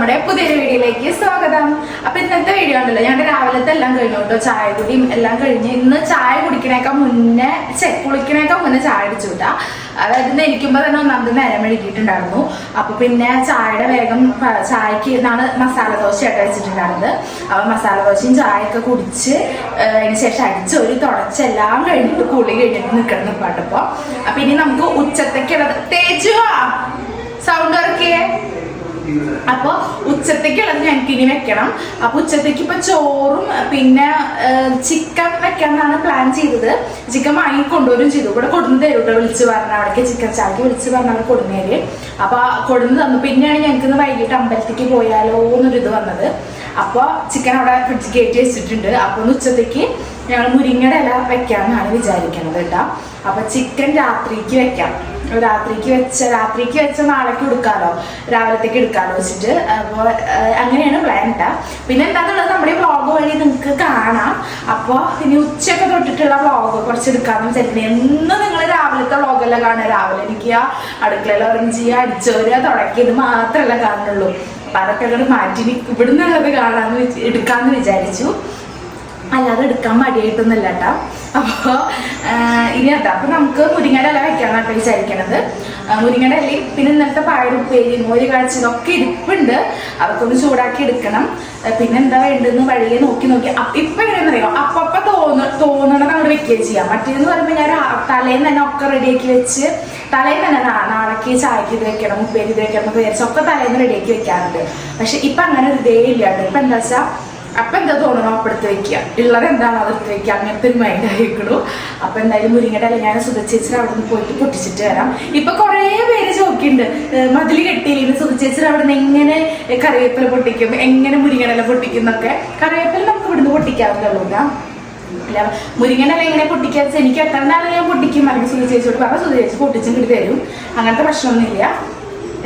നമ്മുടെ പുതിയൊരു വീഡിയോയിലേക്ക് സ്വാഗതം. അപ്പൊ ഇന്നത്തെ വീഡിയോ ഉണ്ടല്ലോ ഞങ്ങളുടെ രാവിലത്തെ എല്ലാം കഴിഞ്ഞു കേട്ടോ. ചായ കുടിയും എല്ലാം കഴിഞ്ഞ് ഇന്ന് ചായ കുടിക്കണേക്കാൾ മുന്നേ ചെ കുളിക്കണേക്കാൾ മുന്നേ ചായ അടിച്ചു വിട്ടാ അതായത് എനിക്കുമ്പോ തന്നെ ഒന്നാമത് നേരം മെഴുകിയിട്ടുണ്ടായിരുന്നു അപ്പൊ പിന്നെ ചായയുടെ വേഗം ചായക്ക് ഇന്നാണ് മസാല ദോശയായിട്ട് വെച്ചിട്ടുണ്ടായിരുന്നത്. അപ്പൊ മസാല ദോശയും ചായയൊക്കെ കുടിച്ച് അതിന് ശേഷം അടിച്ച് ഒരു തുടച്ചെല്ലാം കഴിഞ്ഞിട്ട് കുളി കഴിഞ്ഞിട്ട് നിൽക്കണം പാട്ടപ്പോ അപ്പൊ ഇനി നമുക്ക് ഉച്ചത്തേക്കുള്ളത് തേച്ചുവാ സൗണ്ട് ഇറക്കിയേ അപ്പൊ ഉച്ചത്തേക്കുള്ളത് ഞങ്ങൾക്ക് ഇനി വെക്കണം. അപ്പൊ ഉച്ചത്തേക്ക് ഇപ്പൊ ചോറും പിന്നെ ചിക്കൻ വെക്കാന്നാണ് പ്ലാൻ ചെയ്തത്. ചിക്കൻ വാങ്ങി കൊണ്ടുവരും ചെയ്തു. ഇവിടെ കൊടുന്ന് തരും കേട്ടോ വിളിച്ച് പറഞ്ഞ. അവിടേക്ക് ചിക്കൻ ചാക്കി വിളിച്ച് പറഞ്ഞ അവിടെ കൊടുന്നേര്. തരും അപ്പൊ കൊടുന്ന് തന്നു. പിന്നെയാണ് ഞങ്ങൾക്ക് ഇന്ന് വൈകിട്ട് അമ്പലത്തേക്ക് പോയാലോ എന്നൊരു ഇത് വന്നത്. അപ്പൊ ചിക്കൻ അവിടെ ഫ്രിഡ്ജ് കയറ്റി വെച്ചിട്ടുണ്ട്. അപ്പോൾ ഒന്ന് ഉച്ചത്തേക്ക് ഞങ്ങൾ മുരിങ്ങയുടെ ഇല വെക്കാന്നാണ് വിചാരിക്കുന്നത് കേട്ടോ. അപ്പൊ ചിക്കൻ രാത്രിക്ക് വെക്കാം. രാത്രിക്ക് വെച്ച രാത്രിക്ക് വെച്ച നാളേക്ക് എടുക്കാമല്ലോ രാവിലത്തേക്ക് എടുക്കാമല്ലോ വെച്ചിട്ട്. അപ്പോൾ അങ്ങനെയാണ് പ്ലാൻ ഇട്ടാ പിന്നെ എന്താണെന്നുള്ളത് നമ്മുടെ വ്ളോഗ് വഴി നിങ്ങൾക്ക് കാണാം. അപ്പോൾ ഇനി ഉച്ചയൊക്കെ തൊട്ടിട്ടുള്ള വ്ളോഗ് കുറച്ച് എടുക്കാമെന്ന് വിചാരിക്കുന്നത് എന്ന് നിങ്ങൾ രാവിലത്തെ വ്ളോഗെല്ലാം കാണുക? രാവിലെ എനിക്ക് ആ അടുക്കളയിൽ ചെയ്യുക അടിച്ചോരുക തുടക്കിയത് മാത്രമല്ല കാണുന്നുള്ളൂ. അപ്പം അതൊക്കെ മാറ്റി ഇവിടുന്നുള്ളത് കാണാമെന്ന് വെച്ച് എടുക്കാമെന്ന് വിചാരിച്ചു. അല്ലാതെ എടുക്കാൻ മടിയായിട്ടൊന്നുമില്ല കേട്ടോ. അപ്പോൾ ഇനി കേട്ടോ അപ്പോൾ നമുക്ക് മുരിങ്ങയുടെ ഇല വെക്കാന്നാണ് വിചാരിക്കണത്. മുരിങ്ങയുടെ ഇലയും പിന്നെ ഇന്നലത്തെ പയറുപ്പേരി മോര് കാഴ്ച ഇതൊക്കെ ഇരിപ്പുണ്ട്. അതൊക്കെ ഒന്ന് ചൂടാക്കി എടുക്കണം. പിന്നെ എന്താ വേണ്ടതെന്ന് വഴിയെ നോക്കി നോക്കി. ഇപ്പൊ എങ്ങനെയാണെന്ന് അറിയാം? അപ്പപ്പ തോന്നു തോന്നണത് അങ്ങോട്ട് വെക്കുകയും ചെയ്യാം. മറ്റേന്ന് പറയുമ്പോൾ ഞാൻ തലേന്ന് തന്നെ ഒക്കെ റെഡിയാക്കി വെച്ച് തലേന്ന് തന്നെ നാളേക്ക് ചായക്ക് ഇത് വെക്കണം ഉപ്പേരി ഇത് വെക്കണം എന്നൊക്കെ വിചാരിച്ച് ഒക്കെ തലേന്ന് റെഡിയാക്കി വെക്കാറുണ്ട്. പക്ഷെ ഇപ്പൊ അങ്ങനെ ഒരു ഇതേ ഇല്ല കേട്ടോ. ഇപ്പൊ എന്താ വെച്ചാൽ അപ്പൊ എന്താ തോന്നണോ? അപ്പടുത്ത് വെക്കുക. ഉള്ളത് എന്താണോ അതെടുത്ത് വെക്കുക. അങ്ങനത്തെ ഒരു മൈൻഡ് ആയിക്കണു. അപ്പൊ എന്തായാലും മുരിങ്ങയുടെ അല്ല ഞാൻ സുധച്ചേച്ചിയുടെ അവിടെ നിന്ന് പോയിട്ട് പൊട്ടിച്ചിട്ട് വരാം. ഇപ്പൊ കുറേ പേര് ചോക്കിണ്ട് മതിൽ കെട്ടിയില്ലെങ്കിൽ സുധച്ചേച്ചിയുടെ അവിടെ നിന്ന് എങ്ങനെ കറിവേപ്പില പൊട്ടിക്കും? എങ്ങനെ മുരിങ്ങടല പൊട്ടിക്കും? എന്നൊക്കെ. കറിവേപ്പില നമുക്ക് ഇവിടുന്ന് പൊട്ടിക്കാറുണ്ടല്ലോ ഞാൻ ഇങ്ങനെ വെച്ചാൽ എനിക്ക് എത്ര നാളെ ഞാൻ പൊട്ടിക്കും? അല്ലെങ്കിൽ സുധി ചേച്ചിയോട് പറഞ്ഞ സുധി ചേച്ചി പൊട്ടിച്ചും കിട്ടി തരും. അങ്ങനത്തെ പ്രശ്നമൊന്നുമില്ല.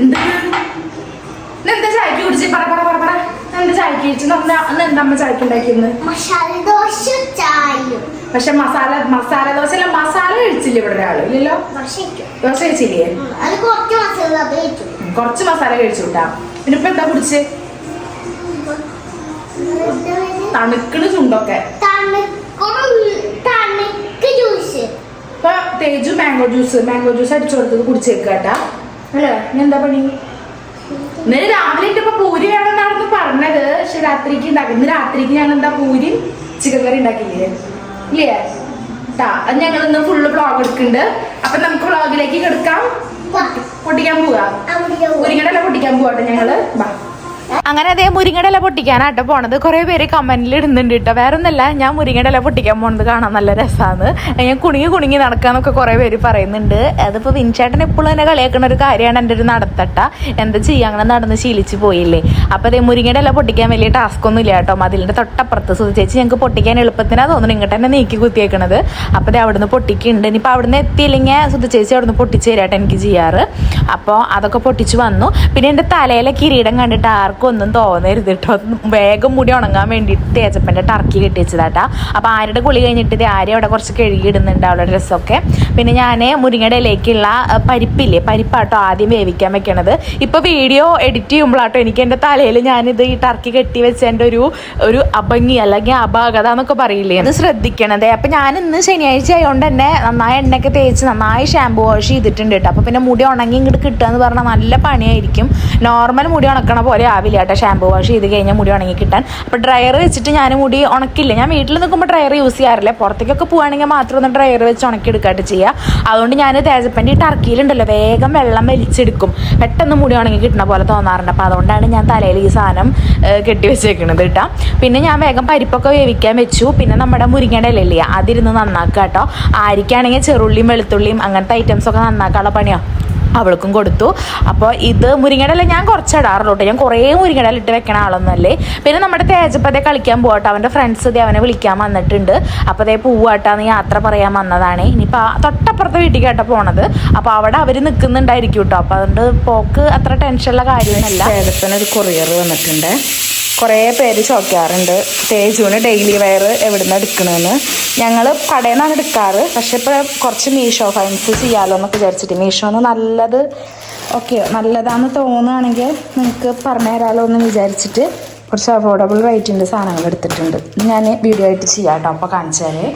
എന്താ? എന്താ ചായക്ക് കുടിച്ച്? പറ പറ പറ പറ. എന്താ ചായക്ക് അന്ന് എന്താ അമ്മ ചായക്ക് ചായയും. പക്ഷെ മസാല മസാല ദോശ അല്ല മസാല കഴിച്ചില്ല ഇവിടെ ഒരാൾ? ഇല്ലല്ലോ? ദോശ കഴിച്ചില്ലേ? കൊറച്ച് മസാല കഴിച്ചു കൂട്ടാ. പിന്നെ ഇപ്പൊ എന്താ കുടിച്ച്? തണുക്കണ് ചുണ്ടൊക്കെ. ഇപ്പൊ Teju mango juice mango juice അടിച്ചു കൊടുത്തത് കുടിച്ചേക്കാട്ടാ അല്ലേ എന്താ പണി? ഇന്നലെ രാവിലെ ഇപ്പൊ പൂരി വേണമെന്നാണെന്ന് പറഞ്ഞത്. പക്ഷെ രാത്രിക്ക് ഉണ്ടാക്കി ഇന്ന് രാത്രിക്ക് ഞാൻ എന്താ പൂരി? ചിക്കൻ കറി ഉണ്ടാക്കിയില്ലേ ഇല്ലേ? ട്ടാ അത് ഞങ്ങൾ ഇന്ന് ഫുള്ള് വ്ളോഗ് എടുക്കുന്നുണ്ട്. അപ്പൊ നമുക്ക് വ്ളോഗിലേക്ക് കിടക്കാം. പൊട്ടിക്കാൻ പോവാ. ഇല പൊട്ടിക്കാൻ പോവാട്ടെ ഞങ്ങൾ. ബാ അങ്ങനെ അതേ മുരിങ്ങടല പൊട്ടിക്കാനാട്ടോ പോണത്. കുറെ പേര് കമന്റിൽ ഇടുന്നുണ്ട് കേട്ടോ വേറെ ഒന്നല്ല ഞാൻ മുരിങ്ങടല പൊട്ടിക്കാൻ പോണത് കാണാൻ നല്ല രസമാണ് ഞാൻ കുണുങ്ങി കുണുങ്ങി നടക്കാന്നൊക്കെ കുറെ പേര് പറയുന്നുണ്ട്. അതിപ്പോ വിൻചേട്ടൻ എപ്പോഴും എന്നെ കളിയാക്കുന്ന ഒരു കാര്യമാണ് എന്റെ ഒരു നടത്തട്ട. എന്താ ചെയ്യാ? അങ്ങനെ നടന്ന് ശീലിച്ച് പോയില്ലേ. അപ്പൊ അതേ മുരിങ്ങടല പൊട്ടിക്കാൻ വലിയ ടാസ്ക് ഒന്നും ഇല്ല കേട്ടോ. അതിലിന്റെ തൊട്ടപ്പുറത്ത് ചേച്ചി ഞങ്ങൾക്ക് പൊട്ടിക്കാൻ എളുപ്പത്തിനാ തോന്നുന്നു. ഇങ്ങോട്ട് തന്നെ നീക്കി കുത്തിയേക്കണത്. അപ്പൊ ദേ അവിടുന്ന് പൊട്ടിക്കുന്നുണ്ട്. ഇനിയിപ്പോൾ അവിടുന്ന് എത്തിയില്ലെങ്കിൽ സുധി ചേച്ചി അവിടുന്ന് പൊട്ടിച്ചു തരാട്ടോ എനിക്ക് ചെയ്യാറ്. അപ്പോൾ അതൊക്കെ പൊട്ടിച്ചു വന്നു. പിന്നെ എന്റെ തലയിലെ കിരീടം കണ്ടിട്ട് ആർക്കും ഒന്നും തോന്നരുത് കേട്ടോ വേഗം മുടി ഉണങ്ങാൻ വേണ്ടിയിട്ട് തേജപ്പന്റെ ടർക്കി കെട്ടി വെച്ചതാട്ടാ. അപ്പോൾ ആരുടെ കുളി കഴിഞ്ഞിട്ട് ഇത് ആരും അവിടെ കുറച്ച് കഴുകി അവളുടെ ഡ്രസ്സൊക്കെ പിന്നെ ഞാൻ മുരിങ്ങയുടെ ഇലയ്ക്കുള്ള പരിപ്പില്ലേ പരിപ്പാട്ടോ ആദ്യം വേവിക്കാൻ വെക്കണത്. ഇപ്പോൾ വീഡിയോ എഡിറ്റ് ചെയ്യുമ്പോഴാട്ടോ എനിക്ക് എന്റെ തലയിൽ ഞാനിത് ഈ ടർക്കി കെട്ടി വെച്ചതിന്റെ ഒരു ഒരു അഭംഗി അല്ലെങ്കിൽ അപാകത എന്നൊക്കെ പറയില്ലേ? അത് ശ്രദ്ധിക്കണത്. അപ്പം ഞാൻ ഇന്ന് ശനിയാഴ്ച ആയതുകൊണ്ട് തന്നെ നന്നായി എണ്ണയൊക്കെ തേച്ച് നന്നായി ഷാമ്പു വാഷ് ചെയ്തിട്ടുണ്ട് കേട്ടോ. അപ്പോൾ പിന്നെ മുടി ഉണങ്ങി ഇങ്ങോട്ട് കിട്ടുക എന്ന് പറഞ്ഞാൽ നല്ല പണിയായിരിക്കും. നോർമൽ മുടി ഉണക്കണ പോലെ ആവില്ല കേട്ടോ ഷാമ്പു വാഷ് ചെയ്ത് കഴിഞ്ഞാൽ മുടി ഉണങ്ങി കിട്ടാൻ. അപ്പോൾ ഡ്രയർ വെച്ചിട്ട് ഞാൻ മുടി ഉണക്കില്ല. ഞാൻ വീട്ടിൽ നിൽക്കുമ്പോൾ ഡ്രയർ യൂസ് ചെയ്യാറില്ല. പുറത്തേക്കൊക്കെ പോവുകയാണെങ്കിൽ മാത്രം ഒന്ന് ഡ്രയർ വെച്ച് ഉണക്കി എടുക്കാട്ട് ചെയ്യുക അതുകൊണ്ട് ഞാൻ തേജപ്പന്റെ ഈ ടർക്കിയിലുണ്ടല്ലോ വേഗം വെള്ളം വലിച്ചെടുക്കും. പെട്ടെന്ന് മുടി ഉണങ്ങി കിട്ടുന്ന പോലെ തോന്നാറുണ്ട്. അപ്പോൾ അതുകൊണ്ടാണ് ഞാൻ തലയിൽ ഈ സാധനം കെട്ടി വെച്ചേക്കണത് കേട്ടോ പിന്നെ ഞാൻ വേഗം പരിപ്പൊക്കെ വേവിക്കാൻ വെച്ചു. പിന്നെ നമ്മുടെ മുരിങ്ങയുടെ ഇലയില്ലേ അതിരുന്ന് നന്നാക്കുക കേട്ടോ ആരിക്കാണെങ്കിൽ ചെറുള്ളിയും വെളുത്തുള്ളിയും അങ്ങനത്തെ ഐറ്റംസൊക്കെ നന്നാക്കാനുള്ള പണിയാണ് അവൾക്കും കൊടുത്തു. അപ്പോൾ ഇത് മുരിങ്ങടല ഞാൻ കുറച്ച് ഇടാറുള്ളൂ ഞാൻ കുറേ മുരിങ്ങടല ഇട്ട് വെക്കണ ആളൊന്നല്ലേ പിന്നെ നമ്മുടെ തേജപ്പതേ കളിക്കാൻ പോകട്ടെ അവന്റെ ഫ്രണ്ട്സ് ഇതേ അവനെ വിളിക്കാൻ വന്നിട്ടുണ്ട്. അപ്പോൾ അതേ പൂവാട്ടാന്ന് യാത്ര പറയാൻ വന്നതാണ്. ഇനിയിപ്പോൾ തൊട്ടപ്പുറത്തെ വീട്ടിലേക്കാട്ട പോണത്. അപ്പോൾ അവിടെ അവർ നിൽക്കുന്നുണ്ടായിരിക്കും കേട്ടോ. അപ്പോൾ അതുകൊണ്ട് പോക്ക് അത്ര ടെൻഷനുള്ള കാര്യമൊന്നുമല്ല. തേജപ്പനൊരു കൊറിയർ വന്നിട്ടുണ്ട്. കുറേ പേര് ചോദിക്കാറുണ്ട് തേജുവിന് ഡെയിലി വെയർ എവിടുന്ന് എടുക്കണമെന്ന് ഞങ്ങൾ കടയിൽ നിന്നാണ് എടുക്കാറ്. പക്ഷെ ഇപ്പോൾ കുറച്ച് മീഷോ ഫൈൻസ് ചെയ്യാമല്ലോ എന്നൊക്കെ വിചാരിച്ചിട്ട്. മീഷോന്ന് നല്ലത് ഓക്കെ നല്ലതാന്ന് തോന്നുകയാണെങ്കിൽ നിങ്ങൾക്ക് പറഞ്ഞു തരാമല്ലോ എന്ന് വിചാരിച്ചിട്ട് കുറച്ച് അഫോർഡബിൾ റേറ്റിന്റെ സാധനങ്ങൾ എടുത്തിട്ടുണ്ട്. ഞാൻ വീഡിയോ ആയിട്ട് ചെയ്യാം കേട്ടോ അപ്പോൾ കാണിച്ചു തരേ.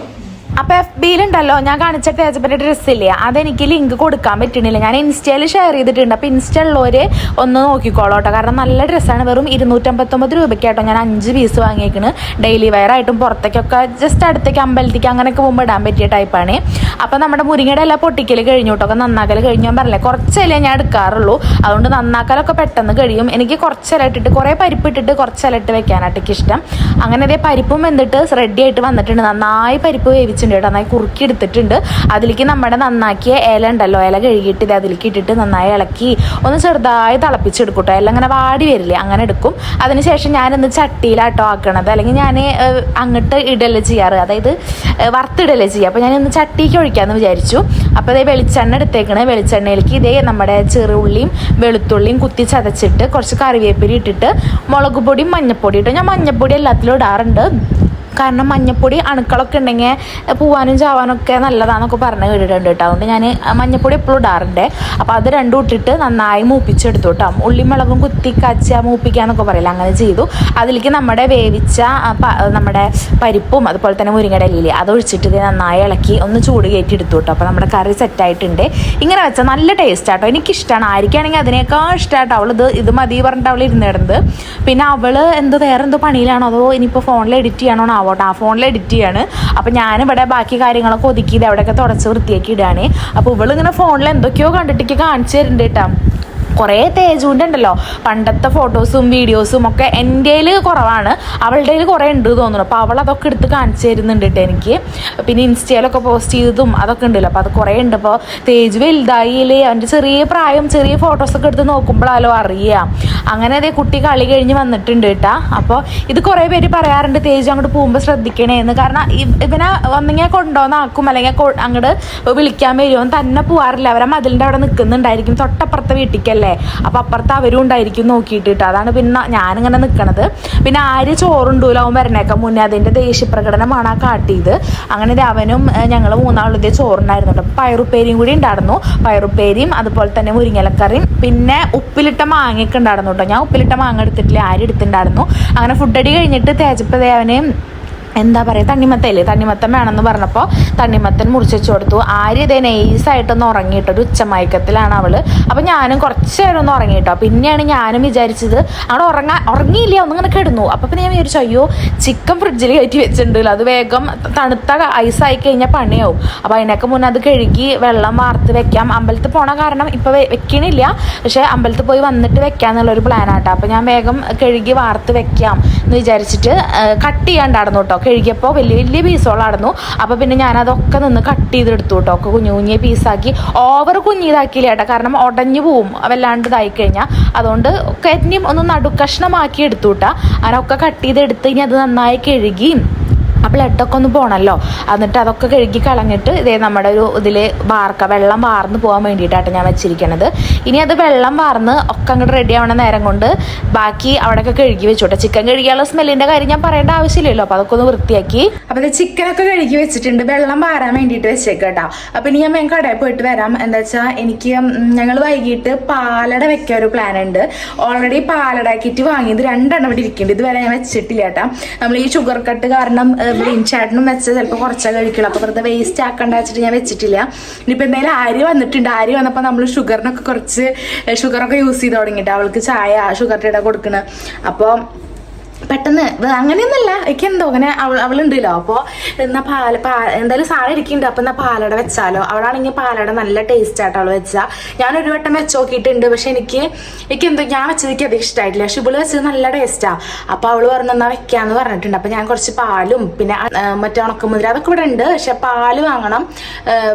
അപ്പൊ എഫ് ബിയിലുണ്ടല്ലോ ഞാൻ കാണിച്ച തേജപ്പന്റെ ഡ്രസ്സ് ഇല്ലേ? അതെനിക്ക് ലിങ്ക് കൊടുക്കാൻ പറ്റുന്നില്ല ഞാൻ ഇൻസ്റ്റയിൽ ഷെയർ ചെയ്തിട്ടുണ്ട്. അപ്പൊ ഇൻസ്റ്റ ഉള്ളവര് ഒന്ന് നോക്കിക്കോളോ കേട്ടോ കാരണം നല്ല ഡ്രസ്സാണ് വെറും ഇരുന്നൂറ്റമ്പത്തൊമ്പത് രൂപയ്ക്കായിട്ടോ ഞാൻ അഞ്ച് പീസ് വാങ്ങിയേക്കണ്. ഡെയിലി വെയർ ആയിട്ടും പുറത്തേക്കൊക്കെ ജസ്റ്റ് അടുത്തേക്ക് അമ്പലത്തേക്ക് അങ്ങനെയൊക്കെ പോകുമ്പോൾ ഇടാൻ പറ്റിയ ടൈപ്പാണ് അപ്പൊ നമ്മുടെ മുരിങ്ങയുടെ എല്ലാം പൊട്ടിക്കൽ കഴിഞ്ഞു കേട്ടോ ഒക്കെ നന്നാക്കൽ കഴിഞ്ഞു. ഞാൻ പറഞ്ഞില്ലേ കുറച്ചല്ലേ ഞാൻ എടുക്കാറുള്ളൂ. അതുകൊണ്ട് നന്നാക്കലൊക്കെ പെട്ടെന്ന് കഴിയും. എനിക്ക് കുറച്ചില ഇട്ടിട്ട് കുറേ പരിപ്പ് ഇട്ടിട്ട് കുറച്ചില ഇട്ട് ഇഷ്ടം. അങ്ങനെ അതേ പരിപ്പും വെന്തിട്ട് റെഡി ആയിട്ട് വന്നിട്ടുണ്ട്. നന്നായി പരിപ്പ് വേവിച്ചിട്ടുണ്ട് കേട്ടോ നന്നായി കുറുക്കി എടുത്തിട്ടുണ്ട്. അതിലേക്ക് നമ്മുടെ നന്നാക്കിയ ഇല ഉണ്ടല്ലോ ഇല കഴുകിയിട്ട് ഇത് അതിലേക്ക് ഇട്ടിട്ട് നന്നായി ഇളക്കി ഒന്ന് ചെറുതായി തിളപ്പിച്ചെടുക്കും കേട്ടോ ഇല അങ്ങനെ വാടി വരില്ലേ അങ്ങനെ എടുക്കും. അതിനുശേഷം ഞാനിന്ന് ചട്ടിയിലാട്ടോ ആക്കണത്. അല്ലെങ്കിൽ ഞാൻ അങ്ങോട്ട് ഇടല്ലേ ചെയ്യാറ്. അതായത് വറുത്തിടല്ലേ ചെയ്യുക. അപ്പോൾ ഞാൻ ഇന്ന് ചട്ടിക്ക് ഒഴിക്കാമെന്ന് വിചാരിച്ചു. അപ്പോൾ ഇതേ വെളിച്ചെണ്ണ എടുത്തേക്കണേ. വെളിച്ചെണ്ണയിലേക്ക് ഇതേ നമ്മുടെ ചെറുള്ളിയും വെളുത്തുള്ളിയും കുത്തി ചതച്ചിട്ട് കുറച്ച് കറിവേപ്പില ഇട്ടിട്ട് മുളക് പൊടിയും മഞ്ഞപ്പൊടി ഇട്ടു. ഞാൻ മഞ്ഞപ്പൊടി എല്ലാത്തിലും ഇടാറുണ്ട്. കാരണം മഞ്ഞപ്പൊടി അണുക്കളൊക്കെ ഉണ്ടെങ്കിൽ പോവാനും ചാവാനും ഒക്കെ നല്ലതാന്നൊക്കെ പറഞ്ഞ് കേട്ടിട്ടുണ്ട് കേട്ടോ. അതുകൊണ്ട് ഞാൻ മഞ്ഞപ്പൊടി എപ്പോഴും ഇടാറുണ്ട്. അപ്പോൾ അത് രണ്ടും ഇട്ടിട്ട് നന്നായി മൂപ്പിച്ചെടുത്തു കേട്ടോ. ഉള്ളി മുളകും കുത്തി കച്ച മൂപ്പിക്കുക എന്നൊക്കെ പറയില്ല അങ്ങനെ ചെയ്തു. അതിലേക്ക് നമ്മുടെ വേവിച്ച നമ്മുടെ പരിപ്പും അതുപോലെ തന്നെ മുരിങ്ങയുടെ ഇലയില്ലേ അത് ഒഴിച്ചിട്ട് നന്നായി ഇളക്കി ഒന്ന് ചൂട് കയറ്റി എടുത്തു കേട്ടോ. അപ്പോൾ നമ്മുടെ കറി സെറ്റായിട്ടുണ്ട് ഇങ്ങനെ വെച്ചാൽ നല്ല ടേസ്റ്റ് ആട്ടോ എനിക്കിഷ്ടമാണ് ആയിരിക്കുകയാണെങ്കിൽ അതിനേക്കാൾ ഇഷ്ടമായിട്ടോ അവൾ ഇത് ഇത് മതി പറഞ്ഞിട്ട് അവൾ ഇരുന്നിടുന്നത് പിന്നെ അവൾ എന്തോ വേറെ എന്തോ പണിയിലാണോ അതോ ഇനിയിപ്പോൾ ഫോണിൽ എഡിറ്റ് ചെയ്യണോ ആവോട്ടെ ആ ഫോണിൽ എഡിറ്റ് ചെയ്യാണ്. അപ്പോൾ ഞാനിവിടെ ബാക്കി കാര്യങ്ങളൊക്കെ ഒതുക്കി ഇത് അവിടെയൊക്കെ തുടച്ച് വൃത്തിയാക്കി ഇടുകയാണ് അപ്പോൾ ഇവളിങ്ങനെ ഫോണിൽ എന്തൊക്കെയോ കണ്ടിട്ടേക്ക് കാണിച്ചു തരുന്നുണ്ട് കേട്ടോ. കുറേ തേജുവിന്റെ ഉണ്ടല്ലോ പണ്ടത്തെ ഫോട്ടോസും വീഡിയോസും ഒക്കെ എന്റെ കുറവാണ്. അവളുടെ കുറേ ഉണ്ട് തോന്നുന്നു. അപ്പോൾ അവൾ അതൊക്കെ എടുത്ത് കാണിച്ചു തരുന്നുണ്ട് കേട്ടോ എനിക്ക്. പിന്നെ ഇൻസ്റ്റയിലൊക്കെ പോസ്റ്റ് ചെയ്തതും അതൊക്കെ ഉണ്ടല്ലോ. അപ്പോൾ അത് കുറേ ഉണ്ട്. അപ്പോൾ തേജ് വലുതായില്ലേ. അവന്റെ ചെറിയ പ്രായം ചെറിയ ഫോട്ടോസൊക്കെ എടുത്ത് നോക്കുമ്പോഴാലോ അറിയാം. അങ്ങനെ അതേ കുട്ടി കളി കഴിഞ്ഞ് വന്നിട്ടുണ്ട് കേട്ടാ. അപ്പോൾ ഇത് കുറേ പേര് പറയാറുണ്ട് തേജ് അങ്ങോട്ട് പോകുമ്പോൾ ശ്രദ്ധിക്കണേന്ന് കാരണം ഇവനെ ഒന്നെങ്കിൽ കൊണ്ടുവന്നാക്കും. അല്ലെങ്കിൽ അങ്ങോട്ട് വിളിക്കാൻ വരുമോ തന്നെ പോവാറില്ല. അവരെ മതിലിന്റെ അവിടെ നിൽക്കുന്നുണ്ടായിരിക്കും. തൊട്ടപ്പുറത്തെ വീട്ടിലേക്കല്ലേ അപ്പോൾ അപ്പുറത്ത് അവരും ഉണ്ടായിരിക്കും നോക്കിയിട്ട് അതാണ് പിന്നെ ഞാനിങ്ങനെ നിൽക്കണത് പിന്നെ ആര് ചോറുണ്ടൂല അവൻ വരണേക്ക മുന്നേ? അതിന്റെ ദേഷ്യപ്രകടനമാണ് ആ കാട്ടിയത്. അങ്ങനെ അവനും ഞങ്ങൾ മൂന്നാളുടെ ചോറുണ്ടായിരുന്നു കേട്ടോ പയറുപ്പേരിയും കൂടി ഉണ്ടായിരുന്നു. പയറുപ്പേരിയും അതുപോലെ തന്നെ മുരിങ്ങലക്കറിയും പിന്നെ ഉപ്പിലിട്ട മാങ്ങയൊക്കെ ഉണ്ടായിരുന്നു കേട്ടോ. ഞാൻ ഉപ്പിലിട്ട മാങ്ങ എടുത്തിട്ടില്ല ആര് എടുത്തിട്ടുണ്ടായിരുന്നു. അങ്ങനെ ഫുഡടി കഴിഞ്ഞിട്ട് തേജപ്പതേ അവന് എന്താ പറയുക തണ്ണിമത്തല്ലേ തണ്ണിമത്തൻ വേണമെന്ന് പറഞ്ഞപ്പോൾ തണ്ണിമത്തൻ മുറിച്ച് കൊടുത്തു. ആര്യ ഇതേ നൈസായിട്ടൊന്ന് ഉറങ്ങിയിട്ട് ഒരു ഉച്ചമയക്കത്തിലാണ് അവൾ. അപ്പം ഞാനും കുറച്ച് നേരം ഒന്ന് ഉറങ്ങിയിട്ടോ. പിന്നെയാണ് ഞാനും വിചാരിച്ചത് അവിടെ ഉറങ്ങാ ഉറങ്ങിയില്ല ഒന്നിങ്ങനെ കിടന്നു. അപ്പം പിന്നെ ഞാൻ വിചാരിച്ചു അയ്യോ ചിക്കൻ ഫ്രിഡ്ജിൽ കയറ്റി വെച്ചിട്ടുണ്ടല്ലോ. അത് വേഗം തണുത്ത ഐസായി കഴിഞ്ഞാൽ പണിയാവും. അപ്പോൾ അതിനൊക്കെ മുന്നേ അത് കഴുകി വെള്ളം വാർത്ത് വെക്കാം. അമ്പലത്തിൽ പോണ കാരണം ഇപ്പോൾ വെക്കണില്ല. പക്ഷേ അമ്പലത്തിൽ പോയി വന്നിട്ട് വെക്കാന്നുള്ളൊരു പ്ലാനാട്ടോ അപ്പോൾ ഞാൻ വേഗം കഴുകി വാർത്ത് വെക്കാം എന്ന് വിചാരിച്ചിട്ട് കട്ട് ചെയ്യാണ്ടായിരുന്നു കേട്ടോ. കഴുകിയപ്പോൾ വലിയ വലിയ പീസുകളായിരുന്നു അപ്പോൾ പിന്നെ ഞാനതൊക്കെ നിന്ന് കട്ട് ചെയ്തെടുത്തു കേട്ടോ ഒക്കെ കുഞ്ഞു കുഞ്ഞിയ പീസാക്കി ഓവർ കുഞ്ഞിതാക്കിയില്ല കേട്ടോ കാരണം ഉടഞ്ഞു പോവും. വല്ലാണ്ട് ഇതായി കഴിഞ്ഞാൽ അതുകൊണ്ട് കരിഞ്ഞും ഒന്ന് നടുക്കഷ്ണമാക്കി എടുത്തു കേട്ടോ അങ്ങനെ ഒക്കെ കട്ട് ചെയ്തെടുത്ത് ഇനി അത് നന്നായി കഴുകി ആ ബ്ലഡൊക്കെ ഒന്ന് പോകണമല്ലോ എന്നിട്ട് അതൊക്കെ കഴുകി കളഞ്ഞിട്ട് ഇതേ നമ്മുടെ ഒരു ഇതിൽ വാർക്ക വെള്ളം വാർന്ന് പോകാൻ വേണ്ടിയിട്ടാണ് ഞാൻ വെച്ചിരിക്കണത്. ഇനി അത് വെള്ളം വാർന്ന് ഒക്കെ അങ്ങോട്ട് റെഡി ആവണ നേരം കൊണ്ട് ബാക്കി അവിടെയൊക്കെ കഴുകി വെച്ചോട്ടെ. ചിക്കൻ കഴുകിയുള്ള സ്മെല്ലിന്റെ കാര്യം ഞാൻ പറയേണ്ട ആവശ്യമില്ലല്ലോ. അപ്പോൾ അതൊക്കെ ഒന്ന് വൃത്തിയാക്കി. അപ്പോൾ ഇത് ചിക്കനൊക്കെ കഴുകി വെച്ചിട്ടുണ്ട്. വെള്ളം വാരാൻ വേണ്ടിയിട്ട് വെച്ചേക്കാം കേട്ടോ. അപ്പോൾ ഇനി ഞാൻ വേഗം കടയിൽ പോയിട്ട് വരാം. എന്താ വെച്ചാൽ എനിക്ക് ഞങ്ങൾ വൈകിട്ട് പാലട വെക്കാൻ ഒരു പ്ലാൻ ഉണ്ട്. ഓൾറെഡി പാലട കിറ്റ് വാങ്ങിയത് രണ്ടെണ്ണം ഇവിടെ ഇരിക്കുന്നുണ്ട്. ഇതുവരെ ഞാൻ വെച്ചിട്ടില്ല കേട്ടോ. നമ്മൾ ഈ ഷുഗർ കട്ട് കാരണം ചേട്ടനും വെച്ച ചിലപ്പോൾ കുറച്ചാൽ കഴിക്കുള്ളൂ. അപ്പോൾ വെറുതെ വേസ്റ്റ് ആക്കണ്ട വെച്ചിട്ട് ഞാൻ വെച്ചിട്ടില്ല. ഇനിയിപ്പോൾ എന്തായാലും ആര്യ വന്നിട്ടുണ്ട്. ആര്യ വന്നപ്പോൾ നമ്മൾ ഷുഗറിനൊക്കെ കുറച്ച് ഷുഗറൊക്കെ യൂസ് ചെയ്ത് തുടങ്ങിയിട്ട് അവൾക്ക് ചായ ഷുഗറിന്റെ ഇട കൊടുക്കണ. അപ്പോൾ പെട്ടെന്ന് അങ്ങനെയൊന്നുമല്ല എനിക്ക് എന്തോ അങ്ങനെ അവൾ അവളുണ്ടല്ലോ. അപ്പോൾ എന്നാ പാല പാ എന്തായാലും സാധനം ഇരിക്കുന്നുണ്ട്. അപ്പം എന്നാ പാലട വെച്ചാലോ? അവളാണെങ്കിൽ പാലട നല്ല ടേസ്റ്റ് ആയിട്ട് അവൾ വെച്ചാൽ ഒരു വട്ടം വെച്ച് നോക്കിയിട്ടുണ്ട്. പക്ഷെ എനിക്ക് എനിക്ക് എന്തോ ഞാൻ വെച്ചത് എനിക്ക് അധികം ഇഷ്ടമായിട്ടില്ല പക്ഷെ ഇവൾ വെച്ചത് നല്ല ടേസ്റ്റാണ് അപ്പോൾ അവൾ പറഞ്ഞു എന്നാ വെക്കാന്ന് പറഞ്ഞിട്ടുണ്ട്. അപ്പോൾ ഞാൻ കുറച്ച് പാലും പിന്നെ മറ്റേ ഉണക്കമുതിര അതൊക്കെ ഇവിടെ ഉണ്ട്. പക്ഷെ പാൽ വാങ്ങണം.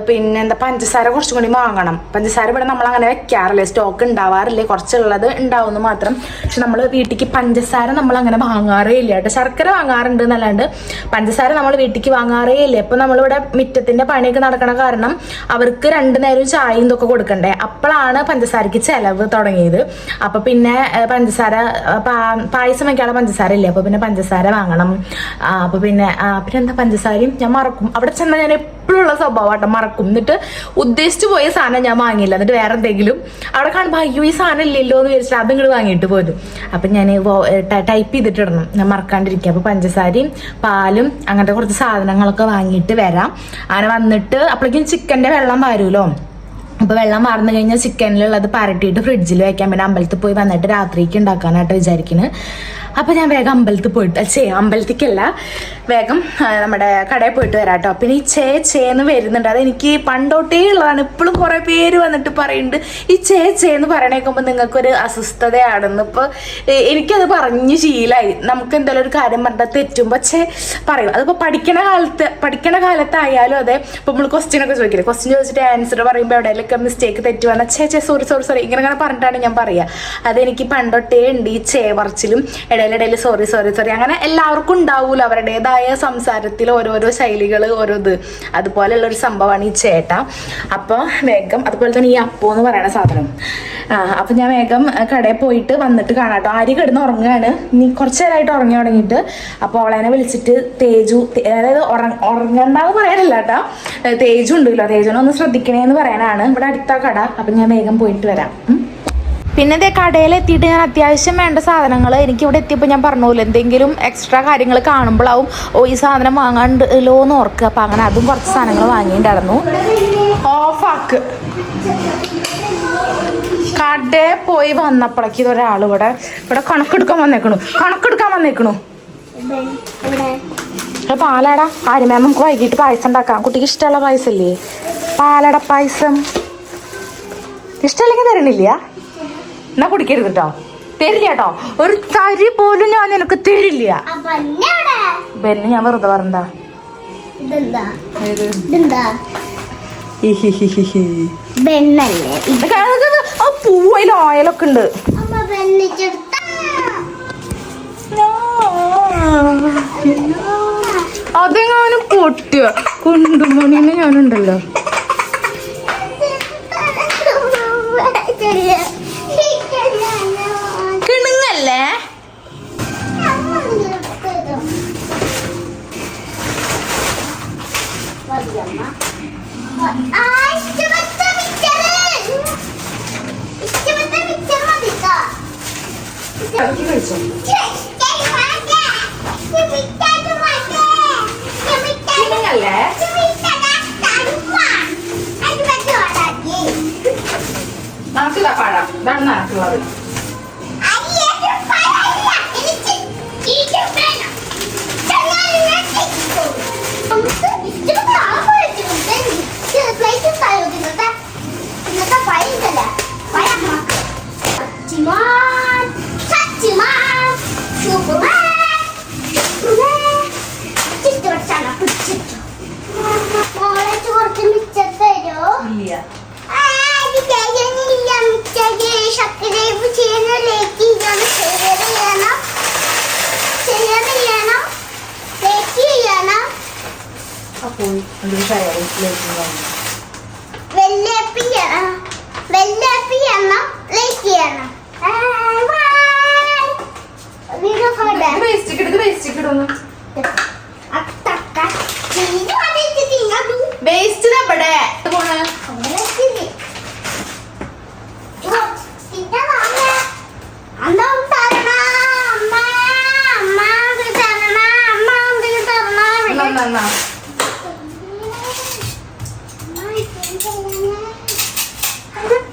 പിന്നെ എന്താ പഞ്ചസാര കുറച്ചും കൂടി വാങ്ങണം. പഞ്ചസാര ഇവിടെ നമ്മൾ അങ്ങനെ വെക്കാറില്ല? സ്റ്റോക്ക് ഉണ്ടാവാറില്ല? കുറച്ചുള്ളത് ഉണ്ടാവുമെന്ന് മാത്രം. പക്ഷെ നമ്മൾ വീട്ടിലേക്ക് പഞ്ചസാര നമ്മൾ അങ്ങനെ വാങ്ങാറേ ഇല്ല കേട്ടോ. ശർക്കര വാങ്ങാറുണ്ട് എന്നല്ലാണ്ട് പഞ്ചസാര നമ്മൾ വീട്ടിലേക്ക് വാങ്ങാറേ ഇല്ല ഇപ്പൊ നമ്മളിവിടെ മുറ്റത്തിന്റെ പണിയൊക്കെ നടക്കണ കാരണം അവർക്ക് രണ്ടു നേരം ചായയും ഇതൊക്കെ കൊടുക്കണ്ടേ. അപ്പോഴാണ് പഞ്ചസാരക്ക് ചെലവ് തുടങ്ങിയത്. അപ്പൊ പിന്നെ പഞ്ചസാര പായസം വയ്ക്കാനുള്ള പഞ്ചസാര ഇല്ലേ അപ്പൊ പിന്നെ പഞ്ചസാര വാങ്ങണം. ആ, അപ്പൊ പിന്നെ പിന്നെ എന്താ പഞ്ചസാരയും? ഞാൻ മറക്കും. അവിടെ ചെന്നാൽ ഞാൻ എപ്പോഴുള്ള സ്വഭാവമാട്ടോ മറക്കും. എന്നിട്ട് ഉദ്ദേശിച്ചു പോയ സാധനം ഞാൻ വാങ്ങിയില്ല. എന്നിട്ട് വേറെ എന്തെങ്കിലും. അവിടെ കാണുമ്പോൾ അയ്യോ ഈ സാധനം ഇല്ലല്ലോ എന്ന് വിചാരിച്ചിട്ട് അതും ഇങ്ങോട്ട് വാങ്ങിയിട്ട് പോരും അപ്പം ഞാൻ ടൈപ്പ് ചെയ്തിട്ടിടണം ഞാൻ മറക്കാണ്ടിരിക്കുക. അപ്പോൾ പഞ്ചസാരയും പാലും അങ്ങനത്തെ കുറച്ച് സാധനങ്ങളൊക്കെ വാങ്ങിയിട്ട് വരാം. അങ്ങനെ വന്നിട്ട് അപ്പോഴേക്കും ചിക്കന്റെ വെള്ളം വരുമല്ലോ അപ്പോൾ വെള്ളം വാർന്നു കഴിഞ്ഞാൽ ചിക്കനിലുള്ളത് പരട്ടിയിട്ട് ഫ്രിഡ്ജിൽ വെക്കാൻ. പിന്നെ അമ്പലത്തിൽ പോയി വന്നിട്ട് രാത്രിക്ക് ഉണ്ടാക്കാനായിട്ട് വിചാരിക്കുന്നത് അപ്പോൾ ഞാൻ വേഗം അമ്പലത്തിൽ പോയിട്ട് ചേ അമ്പലത്തിക്കല്ല വേഗം നമ്മുടെ കടയിൽ പോയിട്ട് വരാം കേട്ടോ പിന്നെ ഈ ചേ ചേന്ന് വരുന്നുണ്ട്. അതെനിക്ക് പണ്ടോട്ടേ ഉള്ളതാണ്. ഇപ്പോഴും കുറേ പേര് വന്നിട്ട് പറയുന്നുണ്ട്. ഈ ചേ ചേന്ന് പറയണേക്കുമ്പോൾ നിങ്ങൾക്കൊരു അസ്വസ്ഥതയാണെന്ന്. ഇപ്പോൾ എനിക്കത് പറഞ്ഞ് ശീലമായി നമുക്ക് എന്തെങ്കിലും ഒരു കാര്യം പറഞ്ഞാൽ തെറ്റും ചേ പറയും. അതിപ്പോൾ പഠിക്കണ കാലത്ത് പഠിക്കണ കാലത്തായാലും അതെ ഇപ്പോൾ നമ്മൾ ക്വസ്റ്റ്യൻ ഒക്കെ ചോദിക്കില്ലേ? ക്വസ്റ്റ്യൻ ചോദിച്ചിട്ട് ആൻസർ പറയുമ്പോൾ എവിടെയെങ്കിലൊക്കെ മിസ്റ്റേക്ക് തെറ്റ് വന്നാൽ ചേ ചേ സോറി സോറി സോറി ഇങ്ങനെ അങ്ങനെ പറഞ്ഞിട്ടാണ് ഞാൻ പറയുക അതെനിക്ക് പണ്ടൊട്ടേ ഉണ്ട് ഈ ചേ പറച്ചിലും ഇടയിലിടയിൽ സോറി സോറി സോറി അങ്ങനെ എല്ലാവർക്കും ഉണ്ടാവൂല അവരുടേതായ സംസാരത്തിൽ ഓരോരോ ശൈലികൾ ഓരോ ഇത്. അതുപോലെയുള്ള ഒരു സംഭവമാണ് ഈ ചേട്ട അപ്പോൾ വേഗം അതുപോലെ തന്നെ ഈ അപ്പോ എന്ന് പറയുന്ന സാധനം. അപ്പം ഞാൻ വേഗം കടയിൽ പോയിട്ട് വന്നിട്ട് കാണാട്ടോ ആര് കിടന്ന് ഉറങ്ങുകയാണ് നീ കുറച്ച് നേരമായിട്ട് ഉറങ്ങി തുടങ്ങിയിട്ട് അപ്പോൾ അവളെന്നെ വിളിച്ചിട്ട് തേജു അതായത് ഉറങ്ങ ഉറങ്ങണ്ടെന്ന് പറയാനില്ല കേട്ടോ തേജു ഉണ്ടല്ലോ തേജുനെ ഒന്ന് ശ്രദ്ധിക്കണേന്ന് പറയാനാണ്. ഇവിടെ അടുത്ത കട. അപ്പം ഞാൻ വേഗം പോയിട്ട് വരാം. പിന്നെ ഇതേ കടയിൽ എത്തിയിട്ട് ഞാൻ അത്യാവശ്യം വേണ്ട സാധനങ്ങൾ എനിക്ക് ഇവിടെ എത്തിയപ്പോൾ ഞാൻ പറഞ്ഞോല്ലോ എന്തെങ്കിലും എക്സ്ട്രാ കാര്യങ്ങൾ കാണുമ്പോഴാവും ഓ ഈ സാധനം വാങ്ങാണ്ടല്ലോ എന്ന് ഓർക്കുക. അപ്പം അങ്ങനെ അതും കുറച്ച് സാധനങ്ങൾ വാങ്ങിയിട്ടുണ്ടായിരുന്നു. ഓഫാക്ക്. കടയിൽ പോയി വന്നപ്പോഴേക്ക് ഇതൊരാൾ ഇവിടെ ഇവിടെ കണക്കെടുക്കാൻ വന്നേക്കണു. കണക്കെടുക്കാൻ വന്നേക്കണു. പാലാടാ. ആര്യമേ നമുക്ക് വൈകിട്ട് പായസം ഉണ്ടാക്കാം. കുട്ടിക്ക് ഇഷ്ടമുള്ള പായസം ഇല്ലേ പാലട പായസം. ഇഷ്ടമല്ലെങ്കിൽ തരണില്ല. എന്നാ കുടിക്കരുത് കേട്ടോ തരില്ല കേട്ടോ ഒരു തരി പോലും ഞാൻ നിനക്ക് തരില്ല. ബെന്നെ ഞാൻ വെറുതെ പറഞ്ഞാ പൂവയിൽ ഓയിലൊക്കെ ഉണ്ട്. അതെങ്ങാനും പൊട്ടിയ കുണ്ടുമണിന്ന് ഞാനുണ്ടല്ലോ. കിണുങ്ങല്ലേ? കിണുങ്ങല്ലേ? ഒരു ഷയറിലേക്ക് വേസ്റ്റ് കിടക്ക് വേസ്റ്റ് കിടന്നു വേസ്റ്റ് നമ്മുടെ പോണ് എന്നാ, എന്നാ, എന്നാ.